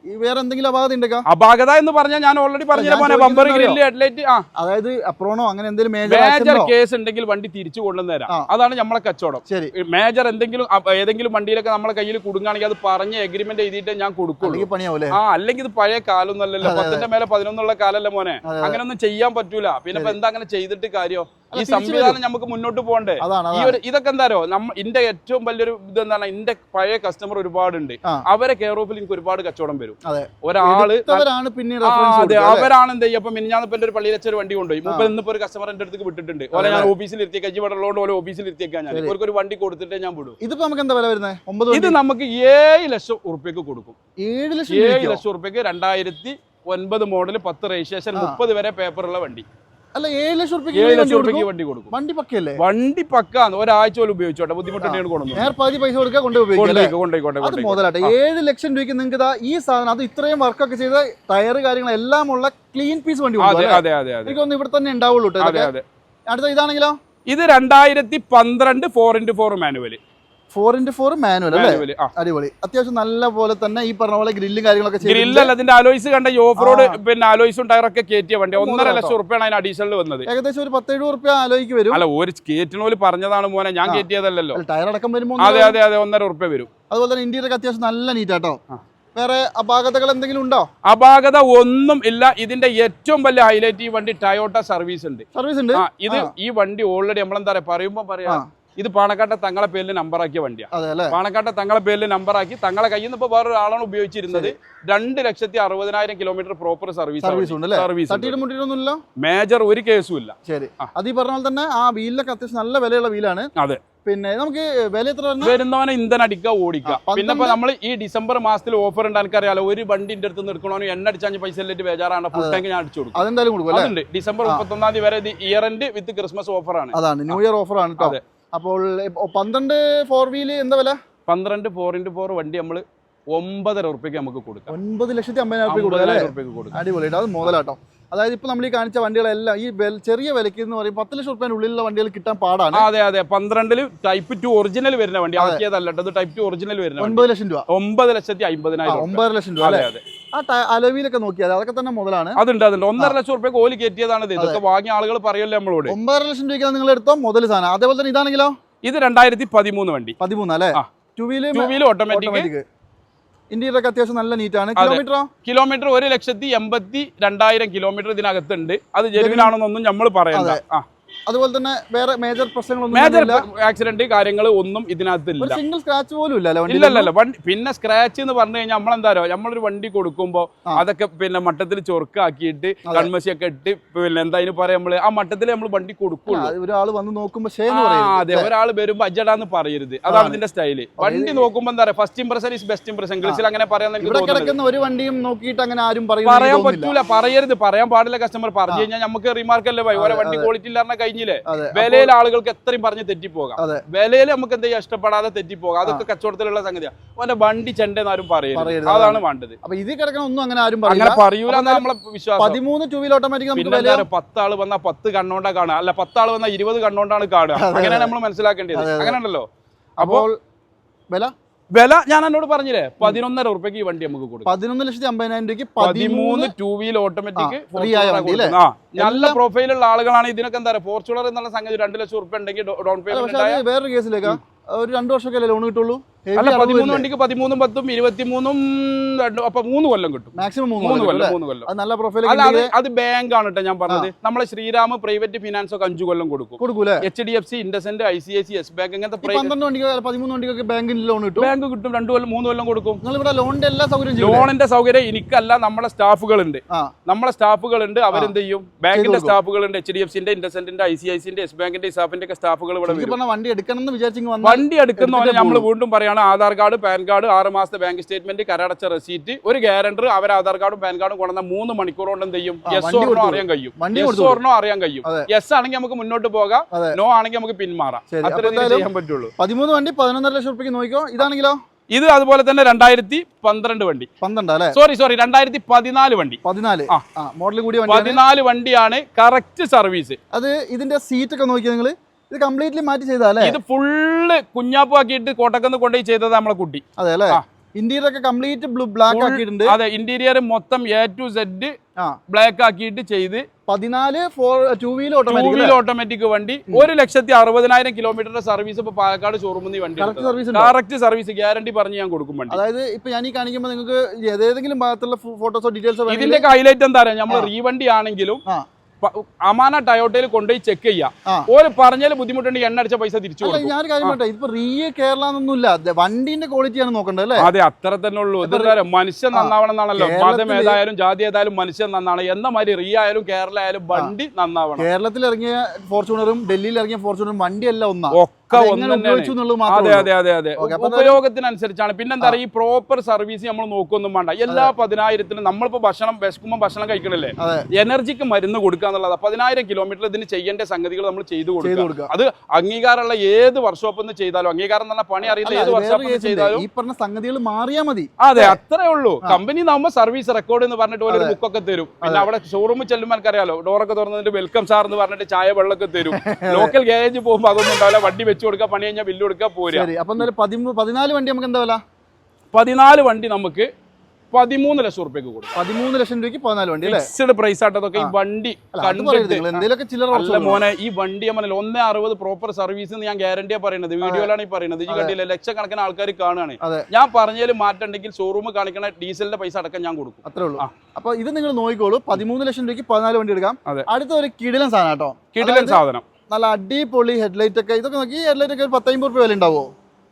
വേറെ എന്തെങ്കിലും അപാകത ഉണ്ടോ അപാകത എന്ന് പറഞ്ഞാൽ ഞാൻ ഓൾറെഡി പറഞ്ഞ ബമ്പർ ഗ്രില്ല് ഹെഡ്ലൈറ്റ് ആ. അതായത് അപ്രോണോ അങ്ങനെ എന്തെങ്കിലും മേജർ കേസ് ഉണ്ടെങ്കിൽ വണ്ടി തിരിച്ചു കൊണ്ടുവന്നേരാം അതാണ് നമ്മളെ കച്ചവടം. ശരി. മേജർ എന്തെങ്കിലും ഏതെങ്കിലും വണ്ടിയിലൊക്കെ നമ്മളെ കയ്യിൽ കൊടുക്കുകയാണെങ്കിൽ അത് പറഞ്ഞ് എഗ്രിമെന്റ് എഴുതിയിട്ട് ഞാൻ കൊടുക്കുള്ളൂ. പണിയാവൂലേ? ആ അല്ലെങ്കിൽ ഇത് പഴയ കാലം അതെ. പത്തിന്റെ മേലെ പതിനൊന്നുള്ള കാലല്ല മോനെ? അങ്ങനൊന്നും ചെയ്യാൻ പറ്റൂല. പിന്നെ ഇപ്പൊ എന്താ അങ്ങനെ ചെയ്തിട്ട് കാര്യം? ഈ സംവിധാനം നമുക്ക് മുന്നോട്ട് പോകണ്ടേ? ഈ ഒരു ഇതൊക്കെ എന്താരോ നമ്മ ഇന്റെ ഏറ്റവും വലിയൊരു ഇത് എന്താണ് ഇന്റെ പഴയ കസ്റ്റമർ ഒരുപാടുണ്ട്. അവരെ കെയർ ഓഫിൽ എനിക്ക് ഒരുപാട് കച്ചവടം വരും. വരും അതെ. ഒരാൾ എടുത്തവരാണ് പിന്നെ റെഫറൻസ് അതെ. അവരാണ് എന്ത് ചെയ്യുക അപ്പൊ മിനിഞ്ഞാന്ന് ഒരു പള്ളിയിൽ ഒരു വണ്ടി കൊണ്ടുപോയി. മുമ്പ് ഇന്നിപ്പോ ഒരു കസ്റ്റമർ എന്റെ അടുത്ത് വിട്ടിട്ടുണ്ട്. ഓലെ ഞാൻ ഓഫീസിൽ ഇരുത്തിയേക്കാൻ ഇവിടെ ഉള്ളതുകൊണ്ട് ഓലെ ഓഫീസിൽ ഇരുത്തിയേക്കാൻ ഞാൻ. ഇവർക്ക് ഒരു വണ്ടി കൊടുത്തിട്ട് ഞാൻ വിടും. ഇതിപ്പോ നമുക്ക് എന്താ വില വരുന്നത് ഒമ്പത് ഇത് നമുക്ക് ഏഴ് ലക്ഷം ഉറുപ്പ്യക്ക് കൊടുക്കും. ഏഴ് ലക്ഷം ഏഴ്? ലക്ഷം ഉറുപ്പ്യക്ക് രണ്ടായിരത്തി ഒൻപത് മോഡൽ പത്ത് രജിസ്ട്രേഷൻ. മുപ്പത് വരെ പേപ്പറുള്ള വണ്ടി. അല്ല ഏഴ് ലക്ഷം റുപ്യക്ക് ഏഴ് വണ്ടി ലക്ഷം കൊടുക്കും? വണ്ടി കൊടുക്കും. വണ്ടി പക്കല്ലേ വണ്ടി പക്കാന്ന് ഒരാഴ്ച പോലും ഉപയോഗിച്ചോട്ടെ. ബുദ്ധിമുട്ടുണ്ടെങ്കിൽ കൊണ്ടു നേർ പകുതി പൈസ കൊടുക്കുക കൊണ്ട് ഉപയോഗിക്കാം അല്ലേ? കൊണ്ടേ കൊണ്ടേ അത് കൊണ്ടേ മുതലാട്ടെ. ഏഴ് ലക്ഷം രൂപയ്ക്ക് നിങ്ങൾക്ക് ഈ സാധനം അത് ഇത്രയും വർക്കൊക്കെ ചെയ്ത ടയർ കാര്യങ്ങളെല്ലാം ഉള്ള ക്ലീൻ പീസ് വണ്ടി അതെ അതെ അതെ അതെ. എനിക്ക് തോന്നുന്നു ഇവിടെ തന്നെ ഉണ്ടാവുള്ളൂ അടുത്ത ഇതാണെങ്കിലോ? ഇത് രണ്ടായിരത്തി പന്ത്രണ്ട് four into four manual four into four manual അല്ലേ? അടിപൊളി. അത്യാവശ്യം നല്ല പോലെ തന്നെ ഈ പറഞ്ഞ പോലെ ഗ്രില്ലും കാര്യങ്ങളൊക്കെ. ഗ്രില്ലല്ല അതിന്റെ അലോയ്സ് കണ്ട? ഈ ഓഫ് റോഡ്. പിന്നെ അലോയ്സും ടയറൊക്കെ കയറ്റിയ വണ്ടി. ഒന്നര ലക്ഷം റുപ്യാണ് അതിന് അഡീഷണൽ വന്നത്. ഏകദേശം ഒരു പത്ത് എഴുപത് റുപ്യ ആലോചിക്ക് വരും. അല്ല ഒരു കയറ്റിനോൽ പറഞ്ഞതാണ് മോനെ. ഞാൻ കയറ്റിയതല്ലോ ടയർ അടക്കം വരുമ്പോൾ അതെ അതെ അതെ ഒന്നര റുപ്യ വരും. അതുപോലെ തന്നെ ഇന്ത്യയിലൊക്കെ അത്യാവശ്യം നല്ല നീറ്റാട്ടോ വേറെ അപാകതകൾ എന്തെങ്കിലും ഉണ്ടോ? അപാകത ഒന്നും ഇല്ല. ഇതിന്റെ ഏറ്റവും വലിയ ഹൈലൈറ്റ് ഈ വണ്ടി ടയോട്ട സർവീസ് ഉണ്ട്. സർവീസ് ഉണ്ട്? ഇത് ഈ വണ്ടി ഓൾറെഡി നമ്മളെന്താ പറയാ പറയുമ്പോ പറയാ. ഇത് പാണക്കാട്ടെ തങ്ങളെ പേരിൽ നമ്പർ ആക്കിയ വണ്ടിയാ. അതെ അല്ലേ? പാണക്കാട്ടെ തങ്ങളെ പേരിൽ നമ്പർ ആക്കി തങ്ങളെ കയ്യിൽ നിന്ന് ഇപ്പൊ വേറൊരാളാണ് ഉപയോഗിച്ചിരുന്നത്. രണ്ട് ലക്ഷത്തി അറുപതിനായിരം kilometre proper service service major ഒരു കേസും ഇല്ല. ശരി. അത് ഈ പറഞ്ഞാൽ തന്നെ ആ വീലിലൊക്കെ അത്യാവശ്യം നല്ല വിലയുള്ള വീലാണ്. അതെ. പിന്നെ നമുക്ക് വില എത്ര വരുന്നവനെ ഇന്ധന അടിക്കുക ഓടിക്കുക. പിന്നെ ഇപ്പൊ നമ്മൾ ഈ ഡിസംബർ മാസത്തിൽ ഓഫർ ഉണ്ട്. എനിക്കറിയാലോ ഒരു വണ്ടിന്റെ അടുത്ത് നിൽക്കണോ എണ്ണ അടിച്ചാൽ പൈസ ഇല്ലിട്ട് ബേജാറാണ്. ഫുൾ ടാങ്ക് ഞാൻ അടിച്ചു കൊടുക്കും. അതെന്തായാലും കൊടുക്കും ഡിസംബർ. മുപ്പത്തൊന്നാം തീയതി വരെ year end with Christmas offer ആണ്. അതാണ്. ന്യൂ ഇയർ ഓഫർ ആണ് അതെ. അപ്പോൾ പന്ത്രണ്ട് ഫോർ വീൽ എന്താ വില? പന്ത്രണ്ട് ഫോർ ഇന്റു ഫോർ വണ്ടി നമ്മൾ ഒമ്പതര ഉറുപ്പ്യക്ക് നമുക്ക് കൊടുക്കാം. ഒൻപത് ലക്ഷത്തി അമ്പതിനായിരം അടിപൊളിയായിട്ട് അത് മുതലാട്ടോ. അതായത് ഇപ്പൊ നമ്മൾ ഈ കാണിച്ച വണ്ടികളെല്ലാം ഈ ചെറിയ വിലയ്ക്ക് എന്ന് പറയും പത്ത് ലക്ഷം റുപ്യ ഉള്ളിലുള്ള വണ്ടികൾ കിട്ടാൻ പാടാണ്. അതെ അതെ. പന്ത്രണ്ടിൽ ടൈപ്പ് ടു ഒറിജിനൽ വരുന്ന വണ്ടി. ആക്കിയതല്ല ഇത് ടൈപ്പ് ടു ഒറിജിനൽ വരുന്ന ഒമ്പത് ഒൻപത് ലക്ഷം രൂപ. ഒമ്പത് ലക്ഷത്തി അമ്പതിനായിരം ഒമ്പത് ലക്ഷം രൂപ അതെ അതെ. ആ അലവിയിലൊക്കെ നോക്കിയാൽ അതൊക്കെ തന്നെ മുതലാണ്. അതുണ്ട് അതുണ്ട്. ഒന്നര ലക്ഷം റുപ്യ കോലി കയറ്റിയതാണ് ഇത്. ഇതൊക്കെ വാങ്ങിയ ആളുകൾ പറയല്ലോ നമ്മളോട്. ഒമ്പതര ലക്ഷം രൂപയ്ക്ക് നിങ്ങൾ എടുത്തോ മുതൽ സാധനം. അതേപോലെ തന്നെ ഇതാണെങ്കിലോ? ഇത് രണ്ടായിരത്തി പതിമൂന്ന് വണ്ടി. പതിമൂന്ന് അല്ലേ. Two wheel two wheeler automatic ഇന്ത്യയിലൊക്കെ അത്യാവശ്യം നല്ല നീറ്റാണ്. കിലോമീറ്ററോ? കിലോമീറ്റർ ഒരു ലക്ഷത്തി എൺപത്തി രണ്ടായിരം കിലോമീറ്റർ ഇതിനകത്തുണ്ട്. അത് ജെനുവിൻ ആണെന്നൊന്നും നമ്മൾ പറയണ്ട. ആ. അതുപോലെ തന്നെ വേറെ മേജർ പ്രശ്നങ്ങളൊന്നും മേജർ ആക്സിഡന്റ് കാര്യങ്ങൾ ഒന്നും ഇതിനകത്തില്ല. സിംഗിൾ സ്ക്രാച്ച് പോലും? ഇല്ലല്ല പിന്നെ സ്ക്രാച്ച് എന്ന് പറഞ്ഞു കഴിഞ്ഞാൽ നമ്മളെന്താരോ പറയുക നമ്മളൊരു വണ്ടി കൊടുക്കുമ്പോ അതൊക്കെ പിന്നെ മട്ടത്തിൽ ചൊറുക്കാക്കിയിട്ട്. കൺമശിയൊക്കെ ഇട്ട് പിന്നെ എന്താ അതിന് പറയാ നമ്മൾ? ആ മട്ടത്തിൽ നമ്മൾ വണ്ടി കൊടുക്കുള്ളൂ. ഒരാൾ വന്ന് നോക്കുമ്പോൾ അതെ. ഒരാൾ വരുമ്പോ അജടാന്ന് പറയരുത്. അതാണ്. ഇതിന്റെ സ്റ്റൈൽ. വണ്ടി നോക്കുമ്പോ എന്താ പറയാ first impression is best impression ഇംഗ്ലീഷിൽ അങ്ങനെ പറയാൻ ഒരു വണ്ടിയും നോക്കിയിട്ട് അങ്ങനെ ആരും പറയാൻ പറ്റൂല. പറയരുത്. പറയാൻ പാടില്ല കസ്റ്റമർ പറഞ്ഞു കഴിഞ്ഞാൽ നമുക്ക് റിമാർക്ക് അല്ലേ? പോയി ഓരോ വണ്ടി ക്വാളിറ്റി ഇല്ലാതെ കഴിഞ്ഞില്ലേ? വിലയിൽ ആളുകൾക്ക് എത്രയും പറഞ്ഞ് തെറ്റിപ്പോകാം. വിലയിൽ നമുക്ക് എന്തെങ്കിലും ഇഷ്ടപ്പെടാതെ തെറ്റിപ്പോകാം. അതൊക്കെ കച്ചവടത്തിലുള്ള സംഗതിയാണ്. അവന്റെ വണ്ടി ചെണ്ടെന്ന് ആരും പറയരുത്. അതാണ് വേണ്ടത്. അപ്പൊ ഇതിൽ കിടക്കണം ഒന്നും അങ്ങനെ ആരും അങ്ങനെ പറയൂലെ നമ്മളെ വിശ്വാസം. പതിമൂന്ന് ടൂ വീലർ ഓട്ടോമാറ്റിക് പത്താൾ വന്നാൽ പത്ത് കണ്ണോണ്ടാ കാണുക. അല്ല പത്താൾ വന്നാൽ ഇരുപത് കണ്ണോണ്ടാണ് കാണുക. അങ്ങനെയാണ് നമ്മൾ മനസ്സിലാക്കേണ്ടത്. അങ്ങനെയാണല്ലോ അപ്പോൾ വില? വില ഞാൻ എന്നോട് പറഞ്ഞില്ലേ? പതിനൊന്നര ഉറുപ്പ്യക്ക് ഈ വണ്ടി നമുക്ക് കൊടുക്കും. പതിനൊന്ന് ലക്ഷത്തി അമ്പതിനായിരം രൂപയ്ക്ക് പതിമൂന്ന് ടൂ വീൽ ഓട്ടോമാറ്റിക്? നല്ല പ്രൊഫൈലുള്ള ആളുകളാണ് ഇതിനൊക്കെ എന്താ പറയുക ഫോർച്യൂണർ എന്നുള്ള സംഗതി രണ്ട് ലക്ഷം ഉറുപ്പ്യ ഉണ്ടെങ്കിൽ ഡൗൺ പേയ്മെന്റ് വേറൊരു കേസിലേക്കാ ഒരു രണ്ടു വർഷമൊക്കെ അല്ലേ ലോൺ കിട്ടുള്ളൂ? അല്ല പതിമൂന്ന് വണ്ടിക്ക് പതിമൂന്നും പത്തും ഇരുപത്തിമൂന്നും രണ്ടും അപ്പൊ മൂന്ന് കൊല്ലം കിട്ടും. മാക്സിമം മൂന്ന് കൊല്ലം മൂന്ന് കൊല്ലം. അത് നല്ല പ്രൊഫൈൽ അല്ല അത് അത് ബാങ്ക് ആണ് കേട്ടോ ഞാൻ പറഞ്ഞത്. നമ്മളെ ശ്രീരാമ പ്രൈവറ്റ് ഫിനാൻസ് ഒക്കെ അഞ്ചു കൊല്ലം കൊടുക്കും. കൊടുക്കൂലേ? H D F C IndusInd I C I C yes bank അങ്ങനത്തെ പന്ത്രണ്ട് വണ്ടിക്ക് പതിമൂന്ന് വണ്ടിക്കൊക്കെ ബാങ്കിൽ ലോൺ കിട്ടും. ബാങ്ക് കിട്ടും രണ്ടു കൊല്ലം മൂന്ന് കൊല്ലം കൊടുക്കും. നിങ്ങൾ ഇവിടെ ലോണിന്റെ എല്ലാ സൗകര്യം ലോണിന്റെ സൗകര്യം എനിക്കല്ല നമ്മളെ സ്റ്റാഫുകളുണ്ട്. നമ്മളെ സ്റ്റാഫുകളുണ്ട് അവരെന്ത് ചെയ്യും? ബാങ്കിന്റെ. സ്റ്റാഫുകളുണ്ട് എച്ച് ഡി എഫ് സിന്റെ ഇൻഡസെന്റിന്റെ ഐ സി ഐ സിന്റെ എസ് ബാങ്കിന്റെ ഇസാഫിന്റെ ഒക്കെ സ്റ്റാഫുകൾ ഇവിടെ വണ്ടി എടുക്കണം എന്ന് വിചാരിച്ചു വണ്ടി എടുക്കുന്നവരെ നമ്മൾ വീണ്ടും പറയാണ് ആധാർ കാർഡ് പാൻ കാർഡ് ആറ് മാസത്തെ ബാങ്ക് സ്റ്റേറ്റ്മെന്റ് കരടച്ച റെസീറ്റ് ഒരു ഗ്യാരണ്ടർ അവർ ആധാർ കാർഡും പാൻ കാർഡും കൊണ്ടുവന്ന മൂന്ന് മണിക്കൂർ കൊണ്ട് എന്ത് ചെയ്യും? യെസ് ഓർണോ അറിയാൻ കഴിയും. യെസ് ഓർണോ അറിയാൻ കഴിയും. യെസ് ആണെങ്കിൽ നമുക്ക് മുന്നോട്ട് പോകാം. നോ ആണെങ്കിൽ നമുക്ക് പിന്മാറാം. അത്രേ ചെയ്യാൻ പറ്റുള്ളൂ. പതിമൂന്ന് വണ്ടി പതിനൊന്നര ലക്ഷം റുപ്യക്ക് നോക്കിയോ ഇതാണെങ്കിലോ? ഇത് അതുപോലെ തന്നെ രണ്ടായിരത്തി പന്ത്രണ്ട് വണ്ടി. പന്ത്രണ്ട് അല്ലേ? സോറി സോറി രണ്ടായിരത്തി പതിനാല് വണ്ടി. പതിനാല്. മോഡൽ കൂടി പതിനാല് വണ്ടിയാണ് കറക്റ്റ് സർവീസ് അത് ഇതിന്റെ സീറ്റ് ഒക്കെ നോക്കിയാൽ നിങ്ങൾ ഇത് കംപ്ലീറ്റ്ലി മാറ്റി ചെയ്താലേ ഇത് ഫുള്ള് കുഞ്ഞാപ്പാക്കിയിട്ട് കോട്ടക്കന്ന് കൊണ്ടുപോയി ചെയ്തത് നമ്മളെ കുട്ടി. അതെ അല്ലേ? ഇന്റീരിയർ ഒക്കെ കംപ്ലീറ്റ് ബ്ലൂ ബ്ലാക്ക് ആക്കിയിട്ടുണ്ട്. അതെ ഇന്റീരിയർ മൊത്തം എ ടു സെഡ് ബ്ലാക്ക് ആക്കിയിട്ട് ചെയ്ത് പതിനാല് four two wheel two automatic wheel automatic വണ്ടി. ഒരു ലക്ഷത്തി അറുപതിനായിരം കിലോമീറ്ററിന്റെ സർവീസ് ഇപ്പൊ പാലക്കാട് ഷോറൂമിൽ വണ്ടി കറക്റ്റ് സർവീസ് ഗ്യാരണ്ടി പറഞ്ഞ് ഞാൻ കൊടുക്കും വണ്ടി. അതായത് ഇപ്പൊ ഞാൻ ഈ കാണിക്കുമ്പോൾ നിങ്ങൾക്ക് ഏതെങ്കിലും ഭാഗത്തുള്ള ഫോട്ടോസോ ഡീറ്റെയിൽസോ ഇതിന്റെ ഹൈലൈറ്റ് എന്താ പറയാ നമ്മൾ റീവണ്ടി ആണെങ്കിലും അമാന ടയോട്ടയിൽ കൊണ്ടുപോയി ചെക്ക് ചെയ്യാം. ഓര് പറഞ്ഞാൽ ബുദ്ധിമുട്ടുണ്ടെങ്കിൽ എണ്ണ അടിച്ച പൈസ തിരിച്ചു കൊടുക്കും. ഞാൻ കാര്യം പറയട്ടെ ഇതിപ്പോ റിയ കേരള എന്നൊന്നുമില്ല വണ്ടിന്റെ ക്വാളിറ്റിയാണ് നോക്കേണ്ടത് അല്ലേ? അതെ അത്ര തന്നെ ഉള്ളൂ. എന്തായാലും മനുഷ്യൻ നന്നാവണം എന്നാണല്ലോ. മതം ഏതായാലും ജാതി ഏതായാലും മനുഷ്യൻ നന്നാണ് എന്ന മാതിരി റിയ ആയാലും കേരള ആയാലും വണ്ടി നന്നാവണം. കേരളത്തിൽ ഇറങ്ങിയ ഫോർച്യൂണറും ഡൽഹിയിൽ ഇറങ്ങിയ ഫോർച്യൂണറും വണ്ടിയല്ല ഒന്നാ. ഒക്കെ ഒന്ന് അതെ അതെ അതെ അതെ. ഉപയോഗത്തിനനുസരിച്ചാണ്. പിന്നെന്താ പറയുക ഈ പ്രോപ്പർ സർവീസ് നമ്മൾ നോക്കൊന്നും വേണ്ട. എല്ലാ പതിനായിരത്തിനും നമ്മളിപ്പോ ഭക്ഷണം വിശക്കുമ്പോൾ ഭക്ഷണം കഴിക്കണല്ലേ? എനർജിക്ക് മരുന്ന് കൊടുക്കുക എന്നുള്ളത്. പതിനായിരം കിലോമീറ്റർ ഇതിന് ചെയ്യേണ്ട സംഗതികൾ നമ്മൾ ചെയ്തു കൊടുക്കുക. അത് അംഗീകാരമുള്ള ഏത് വർക്ക്ഷോപ്പിൽ നിന്ന് ചെയ്താലും അംഗീകാരം എന്ന് പറഞ്ഞാൽ പണി അറിയുന്ന ഏത് വർഷോപ്പ് വർക്ക്ഷോപ്പിൽ. ചെയ്താലും ഈ പറഞ്ഞ സംഗതികൾ മാറിയാ മതി. അതെ അത്രേ ഉള്ളൂ. കമ്പനി നാകുമ്പോൾ സർവീസ് റെക്കോർഡ് എന്ന് പറഞ്ഞിട്ട് പോലെ ഒരു ബുക്കൊക്കെ തരും. പിന്നെ അവിടെ ഷോറൂമിൽ ചെല്ലുമ്പോൾ എനിക്കറിയാലോ ഡോറൊക്കെ തുറന്നതിന്റെ വെൽക്കം സാർ എന്ന് പറഞ്ഞിട്ട് ചായ വെള്ളമൊക്കെ തരും. ലോക്കൽ ഗാരേജ് പോകുമ്പോൾ അതൊന്നും ഉണ്ടാവില്ല വണ്ടി വെച്ച് കൊടുക്കുക പണി കഴിഞ്ഞാൽ ബില്ല് കൊടുക്കുക പോരുക ശരി അപ്പൊ എന്തായാലും പതിമൂന്ന് പതിനാല് വണ്ടി നമുക്ക് എന്താ വില? പതിനാല് വണ്ടി നമുക്ക് പതിമൂന്ന് ലക്ഷം റുപ്യക്ക് കൊടുക്കും. പതിമൂന്ന് ലക്ഷം രൂപയ്ക്ക് പതിനാല് വണ്ടി ഫിക്സഡ് പ്രൈസ് ആയിട്ടതൊക്കെ ഈ വണ്ടി എന്തെങ്കിലുമൊക്കെ ചില്ലറ അല്ല മോനെ ഈ വണ്ടി നമ്മൾ ഒന്നേ അറുപത് പ്രോപ്പർ സർവീസ് ഞാൻ ഗ്യാരണ്ടിയാ പറയുന്നത് വീഡിയോയിലാണ് ഈ പറയുന്നത് ഈ കണ്ടില്ല ലക്ഷക്കണക്കിന് ആൾക്കാർ കാണുകയാണ്. ഞാൻ പറഞ്ഞതിൽ മാറ്റം ഉണ്ടെങ്കിൽ ഷോറൂം കാണിക്കണ ഡീസലിന്റെ പൈസ അടക്കം ഞാൻ കൊടുക്കും. അത്രേ ഉള്ളൂ. അപ്പൊ ഇത് നിങ്ങൾ നോക്കിക്കോളൂ പതിമൂന്ന് ലക്ഷം രൂപയ്ക്ക് പതിനാല് വണ്ടി എടുക്കാം. അടുത്ത ഒരു കിടിലൻ സാധനം കേട്ടോ. കിടിലൻ സാധനം. നല്ല അടിപൊളി ഹെഡ്ലൈറ്റ് ഒക്കെ. ഇതൊക്കെ നോക്കി ഈ ഹെഡ്ലൈറ്റ് ഒക്കെ ഒരു പത്തമ്പത് രൂപ വില ഉണ്ടാവോ?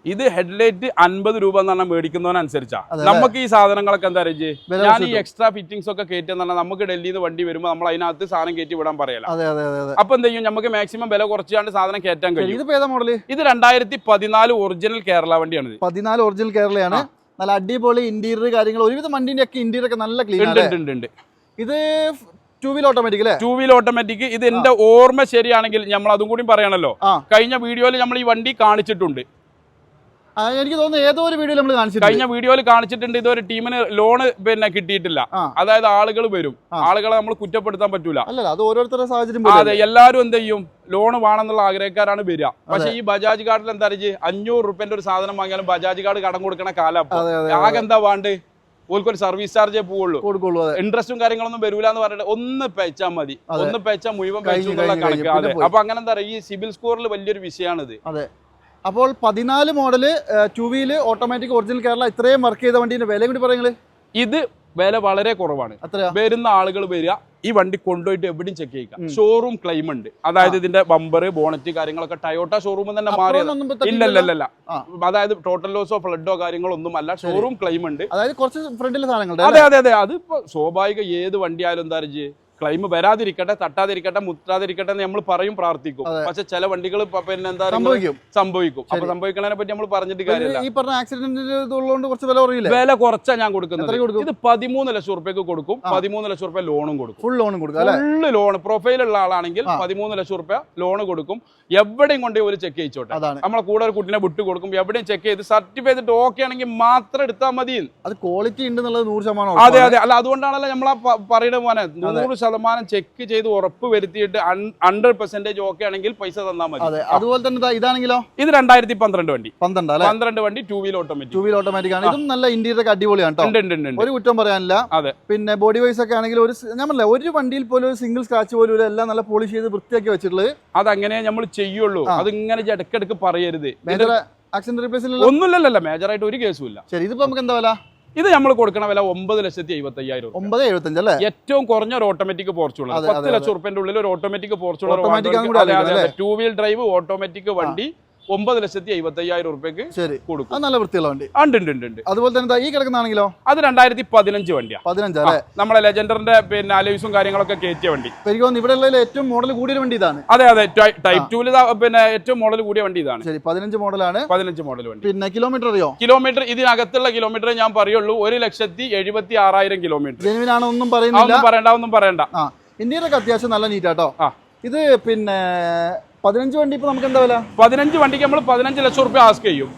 ഇത് ഹെഡ്ലൈറ്റ് അൻപത് രൂപ എന്ന് പറഞ്ഞാൽ മേടിക്കുന്നവനനുസരിച്ചാ നമുക്ക് ഈ സാധനങ്ങളൊക്കെ എന്താ അറിയിച്ച് ഞാൻ ഈ എക്സ്ട്രാ ഫിറ്റിംഗ്സ് ഒക്കെ കയറ്റി പറഞ്ഞാൽ നമുക്ക് ഡൽഹിയിൽ നിന്ന് വണ്ടി വരുമ്പോൾ നമ്മൾ അതിനകത്ത് സാധനം കയറ്റി വിടാൻ പറയല. അപ്പൊ എന്ത് ചെയ്യും? നമുക്ക് മാക്സിമം വില കുറച്ചാണ്ട് സാധനം കയറ്റാൻ കഴിയും. ഏതാ മോഡൽ ഇത് രണ്ടായിരത്തി പതിനാല് ഒറിജിനൽ കേരള വണ്ടിയാണ് പതിനാല് ഒറിജിനൽ കേരളയാണ് നല്ല അടിപൊളി ഇന്റീരിയർ കാര്യങ്ങൾ. ഒരുവിധം വണ്ടിന്റെ ഒക്കെ ഇന്റീരിയർ ഒക്കെ നല്ല ക്ലീൻ ഉണ്ട്. ഇത് ടൂ വീൽ ഓട്ടോമാറ്റിക് അല്ലേ ടൂ വീൽ ഓട്ടോമാറ്റിക് ഇത് എന്റെ ഓർമ്മ ശരിയാണെങ്കിൽ നമ്മൾ അതും കൂടി പറയണല്ലോ. കഴിഞ്ഞ വീഡിയോയിൽ നമ്മൾ ഈ വണ്ടി കാണിച്ചിട്ടുണ്ട്. എനിക്ക് തോന്നുന്നു ഏതോ ഒരു വീഡിയോ നമ്മൾ കാണിച്ചിട്ടുണ്ട്. കഴിഞ്ഞ വീഡിയോയിൽ കാണിച്ചിട്ടുണ്ട് ഇതൊരു ടീമിന് ലോണ് പിന്നെ കിട്ടിയിട്ടില്ല. അതായത് ആളുകൾ വരും. ആളുകളെ നമ്മൾ കുറ്റപ്പെടുത്താൻ പറ്റൂല. അല്ല അത് ഓരോരുത്തരുടെ സാഹചര്യം അതെ എല്ലാവരും എന്ത് ചെയ്യും? ലോൺ വേണമെന്നുള്ള ആഗ്രഹക്കാരാണ് വരിക. പക്ഷെ ഈ ബജാജ് കാർഡിൽ എന്താ അഞ്ഞൂറ് റുപ്യന്റെ ഒരു സാധനം വാങ്ങിയാലും ബജാജ് കാർഡ് കടം കൊടുക്കണ കാലം ആകെ എന്താ വേണ്ട ഓൽക്കൊരു സർവീസ് ചാർജേ പോവുള്ളൂ. കൊടുക്കുള്ളൂ ഇൻട്രസ്റ്റും കാര്യങ്ങളൊന്നും വരൂല എന്ന് പറഞ്ഞിട്ട് ഒന്ന് പേച്ചാൽ മതി. ഒന്ന് പേച്ചാൽ മുഴുവൻ കണക്ക് അതെ അപ്പൊ അങ്ങനെ എന്താ പറയുക? ഈ സിബിൽ സ്കോറിൽ വലിയൊരു വിഷയമാണിത് അതെ. അപ്പോൾ പതിനാല് model two wheel automatic original Kerala ഇത്രയും വർക്ക് ചെയ്ത വണ്ടീന്റെ വില കൂടി പറയുന്നത് ഇത് വില വളരെ കുറവാണ്. വരുന്ന ആളുകൾ വരിക. ഈ വണ്ടി കൊണ്ടുപോയിട്ട് എവിടെയും ചെക്ക് ചെയ്യുക ഷോറൂം ക്ലെയിം ഉണ്ട്. അതായത് ഇതിന്റെ ബമ്പർ ബോണറ്റ് കാര്യങ്ങളൊക്കെ ടയോട്ട ഷോറൂം തന്നെ മാറിയത്. ഇല്ലല്ലല്ല. അതായത് ടോട്ടൽ ലോസോ ഫ്ലഡോ കാര്യങ്ങളോ ഒന്നും അല്ല ഷോറൂം ക്ലെയിം ഉണ്ട്. അതായത് കുറച്ച് ഫ്രണ്ടിലെ സാധനങ്ങൾ അതെ അതെ അതെ. അതിപ്പോ സ്വാഭാവിക ഏത് വണ്ടി ആയാലും എന്താ ക്ലെയിം വരാതിരിക്കട്ടെ തട്ടാതിരിക്കട്ടെ മുത്താതിരിക്കട്ടെ എന്ന് നമ്മൾ പറയും പ്രാർത്ഥിക്കും. പക്ഷെ ചില വണ്ടികൾ പിന്നെ എന്താ സംഭവിക്കും. സംഭവിക്കും. അപ്പൊ സംഭവിക്കുന്നതിനെ സംഭവിക്കണതിനെ പറ്റി നമ്മൾ പറഞ്ഞിട്ട് കാര്യമില്ല. ഈ പറഞ്ഞ ആക്സിഡന്റ് കുറച്ച് വില കുറയില്ല? വില കുറച്ചാ ഞാൻ കൊടുക്കുന്നത്. ഇത് പതിമൂന്ന് ലക്ഷം റുപ്യക്ക് കൊടുക്കും. പതിമൂന്ന് ലക്ഷം റുപ്യ ലോണും കൊടുക്കും. ഫുൾ ലോണും കൊടുക്കും ഫുള്ള് ലോൺ പ്രൊഫൈൽ ഉള്ള ആളാണെങ്കിൽ. പതിമൂന്ന് ലക്ഷം റുപ്യ ലോൺ കൊടുക്കും. എവിടെയും കൊണ്ട് ഒരു ചെക്ക് ചെയ്യിച്ചോട്ടെ. നമ്മളെ കൂടെ ഒരു കുട്ടിനെ വിട്ട് കൊടുക്കും. എവിടെയും ചെക്ക് ചെയ്ത് സർട്ടിഫൈ ചെയ്തിട്ട് ഓക്കെ ആണെങ്കിൽ മാത്രം എടുത്താൽ മതി അത് ക്വാളിറ്റി ഉണ്ടെന്നുള്ളത് നൂറ് ശതമാനം അതെ അതെ. അല്ല അതുകൊണ്ടാണല്ലോ നമ്മൾ പറയുന്നത് പോലെ നൂറ് ശതമാനം ചെക്ക് ചെയ്ത് ഉറപ്പ് വരുത്തിയിട്ട് ഹൺഡ്രഡ് പെർസെന്റേജ് ഓക്കെ ആണെങ്കിൽ പൈസ തന്നാൽ മതി. അതെ അതുപോലെ തന്നെ ഇതാണെങ്കിലോ? ഇത് രണ്ടായിരത്തി പന്ത്രണ്ട് വണ്ടി. പന്ത്രണ്ട് അല്ലെ? പന്ത്രണ്ട് വണ്ടി two wheel automatic two wheel automatic ആണ്. ഇതും നല്ല ഇന്റീരിയർ അടിപൊളിയാണ് ഒരു കുറ്റം പറയാനില്ല. അതെ. പിന്നെ ബോഡി വൈസ് ഒക്കെ ആണെങ്കിൽ ഒരു ഞാൻ പറഞ്ഞില്ല ഒരു വണ്ടിയിൽ പോലും ഒരു സിംഗിൾ സ്ക്രാച്ച് പോലും എല്ലാം നല്ല പോളിഷ് ചെയ്ത് വൃത്തിയാക്കി വെച്ചിട്ടുള്ളത്. അതങ്ങനെ നമ്മൾ ചെയ്യുള്ളൂ. അത് ഇങ്ങനെ ഇടക്കിടക്ക് പറയരുത്. ഒന്നുമില്ലല്ലോ മേജറായിട്ട് ഒരു കേസും ഇല്ല. ശരി ഇതിപ്പോ നമുക്ക് എന്താ വില? ഇത് നമ്മൾ കൊടുക്കണ വില ഒമ്പത് ലക്ഷത്തി എഴുപത്തി അയ്യായിരം ഒമ്പത് എഴുപത്തഞ്ച് അല്ലേ? ഏറ്റവും കുറഞ്ഞ ഒരു ഓട്ടോമാറ്റിക് പോർച്ചുള്ള പത്ത് ലക്ഷം റുപ്യന്റെ ഉള്ളിൽ ഒരു ഓട്ടോമാറ്റിക് പോർച്ചുള്ള ടൂ വീൽ ഡ്രൈവ് ഓട്ടോമാറ്റിക് വണ്ടി ഒമ്പത് ലക്ഷത്തി അയ്യായിരം റുപ്യക്ക് ശരി. കൊടുക്കും. നല്ല വൃത്തിയുള്ള വണ്ടി. ഉണ്ട് ഉണ്ട് ഉണ്ട് ഉണ്ട്. അതുപോലെ തന്നെ ഈ കിടക്കുന്നതാണെങ്കിലോ? അത് രണ്ടായിരത്തി പതിനഞ്ച് വണ്ടിയാണ് പതിനഞ്ചല്ലേ നമ്മളെ ലെജൻഡറിന്റെ പിന്നെ അലൈസും കാര്യങ്ങളൊക്കെ കയറ്റിയ വണ്ടി. പെരികോന്ന് ഇവിടെ ഉള്ളതിൽ ഏറ്റവും മോഡൽ കൂടിയ വണ്ടി ഇതാണ്. അതെ അതെ ടൈപ്പ് ടൂൽ പിന്നെ ഏറ്റവും മോഡൽ കൂടിയ വണ്ടി ഇതാണ്. ശരി പതിനഞ്ച് മോഡലാണ് പതിനഞ്ച് മോഡൽ വണ്ടി. പിന്നെ കിലോമീറ്റർ അറിയോ കിലോമീറ്റർ ഇതിനകത്തുള്ള കിലോമീറ്റർ ഞാൻ പറയുള്ളൂ ഒരു ലക്ഷത്തി എഴുപത്തി ആറായിരം കിലോമീറ്റർ. ജെനുവിനാണ് ഒന്നും പറയുന്നില്ല. ഒന്നും പറയണ്ട ഒന്നും പറയണ്ട. ഇന്ത്യയിലൊക്കെ അത്യാവശ്യം നല്ല നീറ്റാട്ടോ ആ. ഇത് പിന്നെ പതിനഞ്ച് വണ്ടി ഇപ്പൊ നമുക്ക് എന്താ വില? പതിനഞ്ച് വണ്ടിക്ക് നമ്മൾ പതിനഞ്ച് ലക്ഷം റുപ്യ ആസ്ക് ചെയ്യും.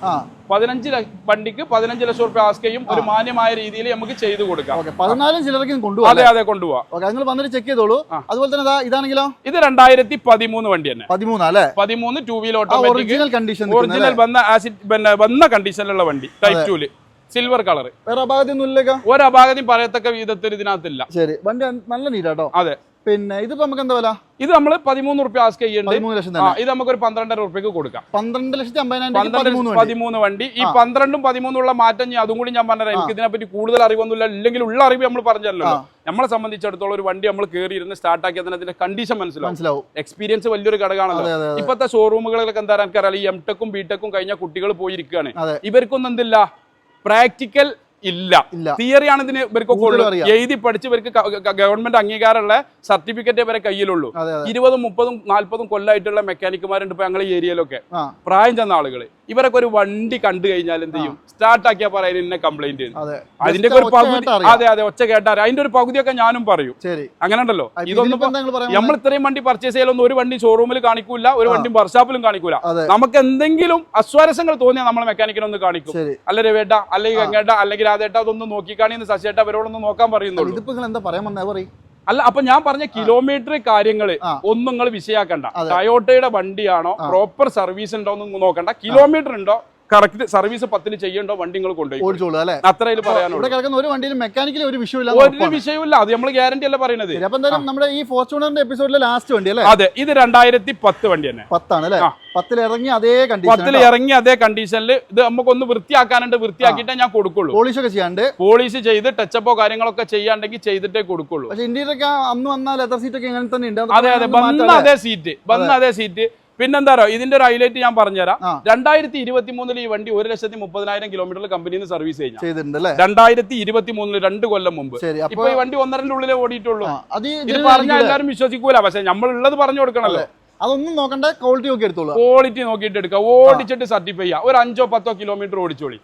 പതിനഞ്ച് വണ്ടിക്ക് പതിനഞ്ച് ലക്ഷം റുപ്യ ആസ്ക് ചെയ്യും. ഒരു മാന്യമായ രീതിയിൽ നമുക്ക് ചെയ്തു കൊടുക്കാം. പതിനാലും ചിലർക്ക് കൊണ്ടുപോകാം അതെ അതെ കൊണ്ടുപോകാം നിങ്ങൾ വന്നിട്ട് ചെക്ക് ചെയ്തോളൂ. അതുപോലെ തന്നെ ഇതാണെങ്കിലോ? ഇത് രണ്ടായിരത്തി പതിമൂന്ന് വണ്ടി തന്നെ. പതിമൂന്ന് അല്ലേ? പതിമൂന്ന് two wheel automatic original condition original വന്ന ആസിഡ് പിന്നെ വന്ന കണ്ടീഷനിലുള്ള വണ്ടി ടൈപ്പ് ടൂൽ സിൽവർ കളർ വേറെ അപാകത്തൊന്നും ഇല്ലേക്കാ? ഒരു അപാകതയും പറയത്തക്ക വിധത്തിൽ ഇതിനകത്തില്ല. ശരി. വണ്ടി നല്ല നീരാട്ടോ അതെ. പിന്നെ ഇതിപ്പോ നമുക്ക് എന്താ വില? ഇത് നമ്മൾ പതിമൂന്ന് റുപ്യ ആസ്ക് ചെയ്യുന്നുണ്ട് ആ ഇത് നമുക്ക് ഒരു പന്ത്രണ്ടര റുപ്യക്ക് കൊടുക്കാം. പന്ത്രണ്ട് ലക്ഷത്തി അമ്പതിനായിരം പതിമൂന്ന് വണ്ടി. ഈ പന്ത്രണ്ടും പതിമൂന്നും ഉള്ള മാറ്റം ഞാൻ അതും കൂടി ഞാൻ പറഞ്ഞുതരാം. എനിക്ക് ഇതിനെപ്പറ്റി കൂടുതൽ അറിവൊന്നുമില്ല. ഇല്ലെങ്കിൽ ഉള്ള അറിവ് നമ്മൾ പറഞ്ഞല്ലോ. നമ്മളെ സംബന്ധിച്ചിടത്തോളം ഒരു വണ്ടി നമ്മൾ കയറി ഇരുന്ന് സ്റ്റാർട്ട് തന്നെ അതിന്റെ കണ്ടീഷൻ മനസ്സിലാവും. എക്സ്പീരിയൻസ് വലിയൊരു ഘടകമാണല്ലോ. ഇപ്പത്തെ ഷോറൂമുകളിലൊക്കെ എന്താ എനിക്കറിയാം. ഈ എം ടെക്കും ബി ടെക്കും കഴിഞ്ഞ കുട്ടികൾ പോയിരിക്കുകയാണ്. ഇവർക്കൊന്നും എന്തില്ല? പ്രാക്ടിക്കൽ ഇല്ല. തിയറിയാണ് തിയറി ഇതിന് ഇവർക്കൊക്കെ ഉള്ളൂ. എഴുതി പഠിച്ച് ഇവർക്ക് ഗവൺമെന്റ് അംഗീകാരമുള്ള സർട്ടിഫിക്കറ്റ് ഇവരെ കയ്യിലുള്ളൂ. ഇരുപതും മുപ്പതും നാല്പതും കൊല്ലമായിട്ടുള്ള മെക്കാനിക്കുമാരുണ്ട് ഇപ്പൊ ഞങ്ങളെ ഏരിയയിലൊക്കെ പ്രായം ചെന്ന ആളുകൾ. ഇവരൊക്കെ ഒരു വണ്ടി കണ്ടു കഴിഞ്ഞാൽ എന്ത് ചെയ്യും? സ്റ്റാർട്ട് ആക്കിയാൽ പറയാൻ ഇന്ന കംപ്ലൈന്റ് അതെ. അതിന്റെ ഒരു പകുതി അതെ അതെ ഒച്ച കേട്ടാൽ അതിന്റെ ഒരു പകുതിയൊക്കെ ഞാനും പറയും. അങ്ങനെ ഉണ്ടല്ലോ. ഇതൊന്നും? നമ്മൾ ഇത്രയും വണ്ടി പർച്ചേസ് ചെയ്യലൊന്നും ഒരു വണ്ടി ഷോറൂമിൽ കാണിക്കൂല ഒരു വണ്ടി വർഷാപ്പിലും കാണിക്കൂല. നമുക്ക് എന്തെങ്കിലും അസ്വാരസ്യങ്ങൾ തോന്നിയാൽ നമ്മളെ മെക്കാനിക്കിനൊന്ന് കാണിക്കും. അല്ലെ അല്ല രവേട്ട അല്ലെങ്കിൽ ഗംഗേട്ട അല്ലെങ്കിൽ രാധേട്ട അതൊന്ന് നോക്കിക്കാണിന്ന് ശശിയേട്ട അവരോടൊന്ന് നോക്കാൻ പറയുന്നുള്ളൂ. ഇതിപ്പോ എന്താ പറയാൻ വന്നേ? പറയും അല്ല അപ്പൊ ഞാൻ പറഞ്ഞ കിലോമീറ്റർ കാര്യങ്ങൾ ഒന്നും നിങ്ങൾ വിഷയാക്കണ്ട. ടയോട്ടയുടെ വണ്ടിയാണോ പ്രോപ്പർ സർവീസ് ഉണ്ടോ എന്ന് നോക്കണ്ട. കിലോമീറ്റർ ഉണ്ടോ? കറക്റ്റ് സർവീസ് പത്തിന് ചെയ്യണ്ടോ വണ്ടി നിങ്ങൾ കൊണ്ടുപോയി അത്രയിൽ പറയാനുള്ളൂ. ഒരു വണ്ടിയിൽ മെക്കാനിക്കലി ഒരു വിഷയമില്ല ഒരു വിഷയമില്ല അത് നമ്മൾ ഗ്യാരണ്ടി അല്ല പറയുന്നത് നമ്മുടെ ഈ ഫോർച്യൂണറിന്റെ എപ്പിസോഡിലെ ലാസ്റ്റ് വണ്ടി അല്ലേ? അതെ ഇത് രണ്ടായിരത്തി പത്ത് വണ്ടി തന്നെ. പത്താണ് അല്ലേ. പത്തിൽ ഇറങ്ങി അതേ കണ്ടീഷൻ പത്തിൽ ഇറങ്ങി അതേ കണ്ടീഷനിൽ ഇത് നമുക്കൊന്ന് വൃത്തിയാക്കാനുണ്ട്. വൃത്തിയാക്കിയിട്ടേ ഞാൻ കൊടുക്കുള്ളൂ. പോളിഷ് ഒക്കെ ചെയ്യാണ്ട്. പോളിഷ് ചെയ്ത് ടച്ചപ്പോ കാര്യങ്ങളൊക്കെ ചെയ്യാണ്ടെങ്കിൽ ചെയ്തിട്ടേ കൊടുക്കുള്ളൂ. പക്ഷേ ഇന്ത്യയിലൊക്കെ അന്ന് വന്നാൽ ലെതർ സീറ്റ് ഒക്കെ ഇങ്ങനെ തന്നെ ഉണ്ട്. അതെ അതെ വന്ന അതേ സീറ്റ് വന്ന അതേ. സീറ്റ് പിന്നെന്താ പറയുക ഇതിന്റെ ഒരു ഹൈലൈറ്റ് ഞാൻ പറഞ്ഞുതരാം. രണ്ടായിരത്തി ഇരുപത്തി മൂന്നിൽ ഈ വണ്ടി ഒരു ലക്ഷത്തി മുപ്പതിനായിരം കിലോമീറ്റർ കമ്പനിയിൽ നിന്ന് സർവീസ് ചെയ്തിട്ടുണ്ട് രണ്ടായിരത്തി ഇരുപത്തി മൂന്നിൽ രണ്ട് കൊല്ലം മുമ്പ്. ഇപ്പൊ ഈ വണ്ടി ഒന്നരന്റെ ഉള്ളിലേ ഓടിയിട്ടുള്ളൂ. ഇത് പറഞ്ഞാൽ എല്ലാവരും വിശ്വസിക്കൂല. പക്ഷെ നമ്മൾ ഉള്ളത് പറഞ്ഞു കൊടുക്കണല്ലോ. അതൊന്നും നോക്കണ്ട ക്വാളിറ്റി നോക്കി എടുത്തോളൂ. ക്വാളിറ്റി നോക്കിയിട്ട് എടുക്കുക. ഓടിച്ചിട്ട് സർട്ടിഫൈ ചെയ്യുക ഒരു അഞ്ചോ പത്തോ കിലോമീറ്റർ ഓടിച്ചോളി.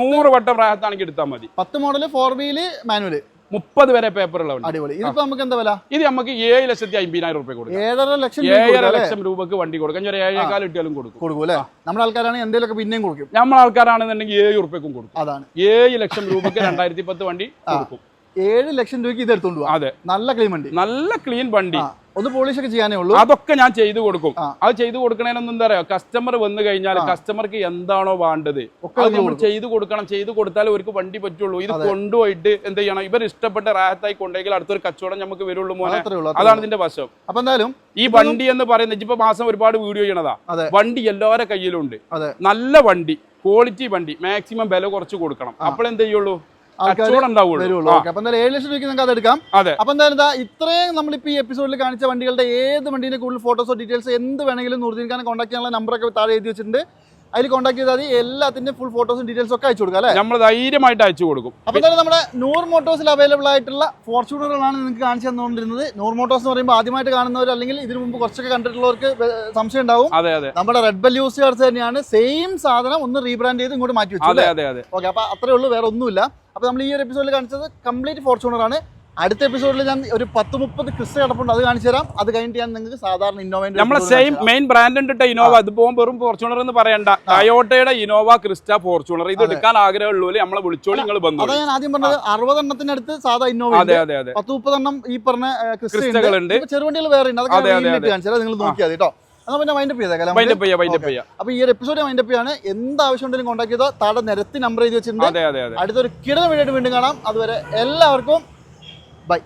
നൂറ് വട്ടം പ്രായത്താണെങ്കിൽ എടുത്താൽ മതി. പത്ത് മോഡൽ ഫോർ വീൽ മാനുവൽ മുപ്പത് വരെ പേപ്പർ ഉള്ള അടിപൊളി. ഇതിപ്പോ നമുക്ക് എന്താ വില? ഇത് നമുക്ക് ഏഴ് ലക്ഷത്തി അമ്പതിനായിരം റുപ്യ കൊടുക്കും. ഏഴര ലക്ഷം രൂപ ഏഴര ലക്ഷം രൂപക്ക് വണ്ടി കൊടുക്കാം. ഒരു ഏഴേക്കാൽ ഇട്ടാലും കൊടുക്കും. കൊടുക്കും അല്ലേ? നമ്മുടെ ആൾക്കാരാണ് എന്തെങ്കിലുമൊക്കെ പിന്നെയും കൊടുക്കും. നമ്മൾ ആൾക്കാരാണെന്നുണ്ടെങ്കിൽ ഏഴ് റുപ്യക്കും കൊടുക്കും. അതാണ്. ഏഴ് ലക്ഷം രൂപക്ക് രണ്ടായിരത്തി പത്ത് വണ്ടി കൊടുക്കും. ഏഴ് ലക്ഷം രൂപയ്ക്ക് ഇത് എടുത്തോണ്ട് അതെ. നല്ല ക്ലീൻ വണ്ടി. നല്ല ക്ലീൻ വണ്ടി. ഒന്ന് പോളിഷ് ഒക്കെ ചെയ്യാനേ ഉള്ളൂ. അതൊക്കെ ഞാൻ ചെയ്തു കൊടുക്കും. അത് ചെയ്തു കൊടുക്കണേനൊന്നും എന്താ പറയാ? കസ്റ്റമർ വന്നു കഴിഞ്ഞാൽ കസ്റ്റമർക്ക് എന്താണോ വേണ്ടത്. അത് നമ്മൾ ചെയ്തു കൊടുക്കണം. ചെയ്തു കൊടുത്താലേ അവർക്ക് വണ്ടി പറ്റുള്ളൂ. ഇത് കൊണ്ടുപോയിട്ട് എന്ത് ചെയ്യണം? ഇവർ ഇഷ്ടപ്പെട്ട റാഹത്തായി കൊണ്ടെങ്കിൽ അടുത്തൊരു കച്ചവടം നമുക്ക് വരുള്ളൂ മോനെ. അതാണ്. ഇതിന്റെ വശം. അപ്പൊ എന്തായാലും ഈ വണ്ടി എന്ന് പറയുന്നത് ഇപ്പൊ മാസം ഒരുപാട് വീഡിയോ ചെയ്യണതാ. വണ്ടി എല്ലാവരുടെ കയ്യിലുണ്ട്. നല്ല വണ്ടി ക്വാളിറ്റി വണ്ടി മാക്സിമം വില കുറച്ച് കൊടുക്കണം. അപ്പോൾ എന്ത് ചെയ്യുള്ളൂ? അപ്പൊ എന്തായാലും ഇത്രയും നമ്മളിപ്പോ ഈ എപ്പിസോഡിൽ കാണിച്ച വണ്ടികളുടെ ഏത് വണ്ടിന്റെ കൂടുതൽ ഫോട്ടോസോ ഡീറ്റെയിൽസ് എന്ത് വേണമെങ്കിലും നൂറുദ്ദീൻ ഖാനെ കോൺടാക്ട് ചെയ്യാനുള്ള നമ്പറൊക്കെ താഴെ എഴുതി വെച്ചിട്ടുണ്ട്. അതിൽ കോൺടാക്ട് ചെയ്താൽ മതി. എല്ലാത്തിന്റെ ഫുൾ ഫോട്ടോസും ഡീറ്റെയിൽസ് ഒക്കെ അയച്ചു കൊടുക്കാം അല്ലേ? നമ്മൾ ധൈര്യമായിട്ട് അയച്ചു കൊടുക്കും. അപ്പോൾ തന്നെ നമ്മുടെ നൂർ മോട്ടോഴ്സിൽ അവൈലബിൾ ആയിട്ടുള്ള ഫോർച്യൂണറുകളാണ് നിങ്ങൾക്ക് കാണിച്ചു തന്നുകൊണ്ടിരുന്നത്. നൂർ മോട്ടോഴ്സ് എന്ന് പറയുമ്പോൾ ആദ്യമായിട്ട് കാണുന്നവർ അല്ലെങ്കിൽ ഇതിനു മുമ്പ് കുറച്ചൊക്കെ കണ്ടിട്ടുള്ളവർക്ക് സംശയം ഉണ്ടാവും. അതെ അതെ. നമ്മുടെ റെഡ് ബെൽ യൂസ് കാർഡ്സ് തന്നെയാണ് സെയിം സാധനം ഒന്ന് റീബ്രാൻഡ് ചെയ്ത് ഇങ്ങോട്ട് മാറ്റി വെച്ചു അതെ അതെ അതെ. ഓക്കെ അപ്പോൾ അത്രേ ഉള്ളൂ വേറെ ഒന്നുമില്ല. അപ്പോൾ നമ്മൾ ഈ ഒരു എപ്പിസോഡിൽ കാണിച്ചത് കംപ്ലീറ്റ് ഫോർച്യൂണറാണ് അടുത്ത എപ്പിസോഡിൽ ഞാൻ ഒരു പത്ത് മുപ്പത് ക്രിസ്റ്റ കിടപ്പുണ്ട് അത് കാണിച്ചു തരാം. അത് കഴിഞ്ഞിട്ട് ഞാൻ നിങ്ങൾക്ക് സാധാരണ ഇന്നോവ നമ്മളെ സെയിം മെയിൻ ബ്രാൻഡ് ഉണ്ട് ഇനോവ അത് പോകുമ്പോൾ വെറും ഫോർച്യൂണർ എന്ന് പറയണ്ട. ടയോട്ടയുടെ ഇന്നോവ ക്രിസ്റ്റ ഫോർച്യൂണർ ഇത് എടുക്കാൻ ആഗ്രഹമുള്ളൂ നമ്മളെ വിളിച്ചോളി നിങ്ങൾ ബന്ധു അതാ ഞാൻ ആദ്യം പറഞ്ഞത് അറുപതെണ്ണത്തിനടുത്ത് സാധാ ഇന്നോവ അതെ അതെ അതെ. പത്ത് മുപ്പതെണ്ണം ഈ പറഞ്ഞ ക്രിസ്റ്റകൾ ക്രിസ്റ്റകളുണ്ട്. ചെറുവണ്ടികൾ വേറെ ഉണ്ട്. അതൊക്കെ അതെ, അതെ, നിങ്ങൾ നോക്കിയാൽ കേട്ടോ എന്നാൽ പിന്നെ മൈൻഡപ്പ് ചെയ്തേക്കാം വൈൻഡപ്പ് ചെയ്യാം വൈൻഡപ്പ് ചെയ്യാം. അപ്പൊ ഈ ഒരു എപ്പിസോഡ് മൈൻഡപ്പ് ചെയ്യാണ്. എന്ത് ആവശ്യം ഉണ്ടെങ്കിലും കോൺടാക്ട് ചെയ്തോ താഴെ നിരത്തി നമ്പർ എഴുതി വെച്ചിട്ടുണ്ട്. അടുത്തൊരു കിടന്ന വീഡിയോ വീണ്ടും കാണാം. അതുവരെ എല്ലാവർക്കും ബൈ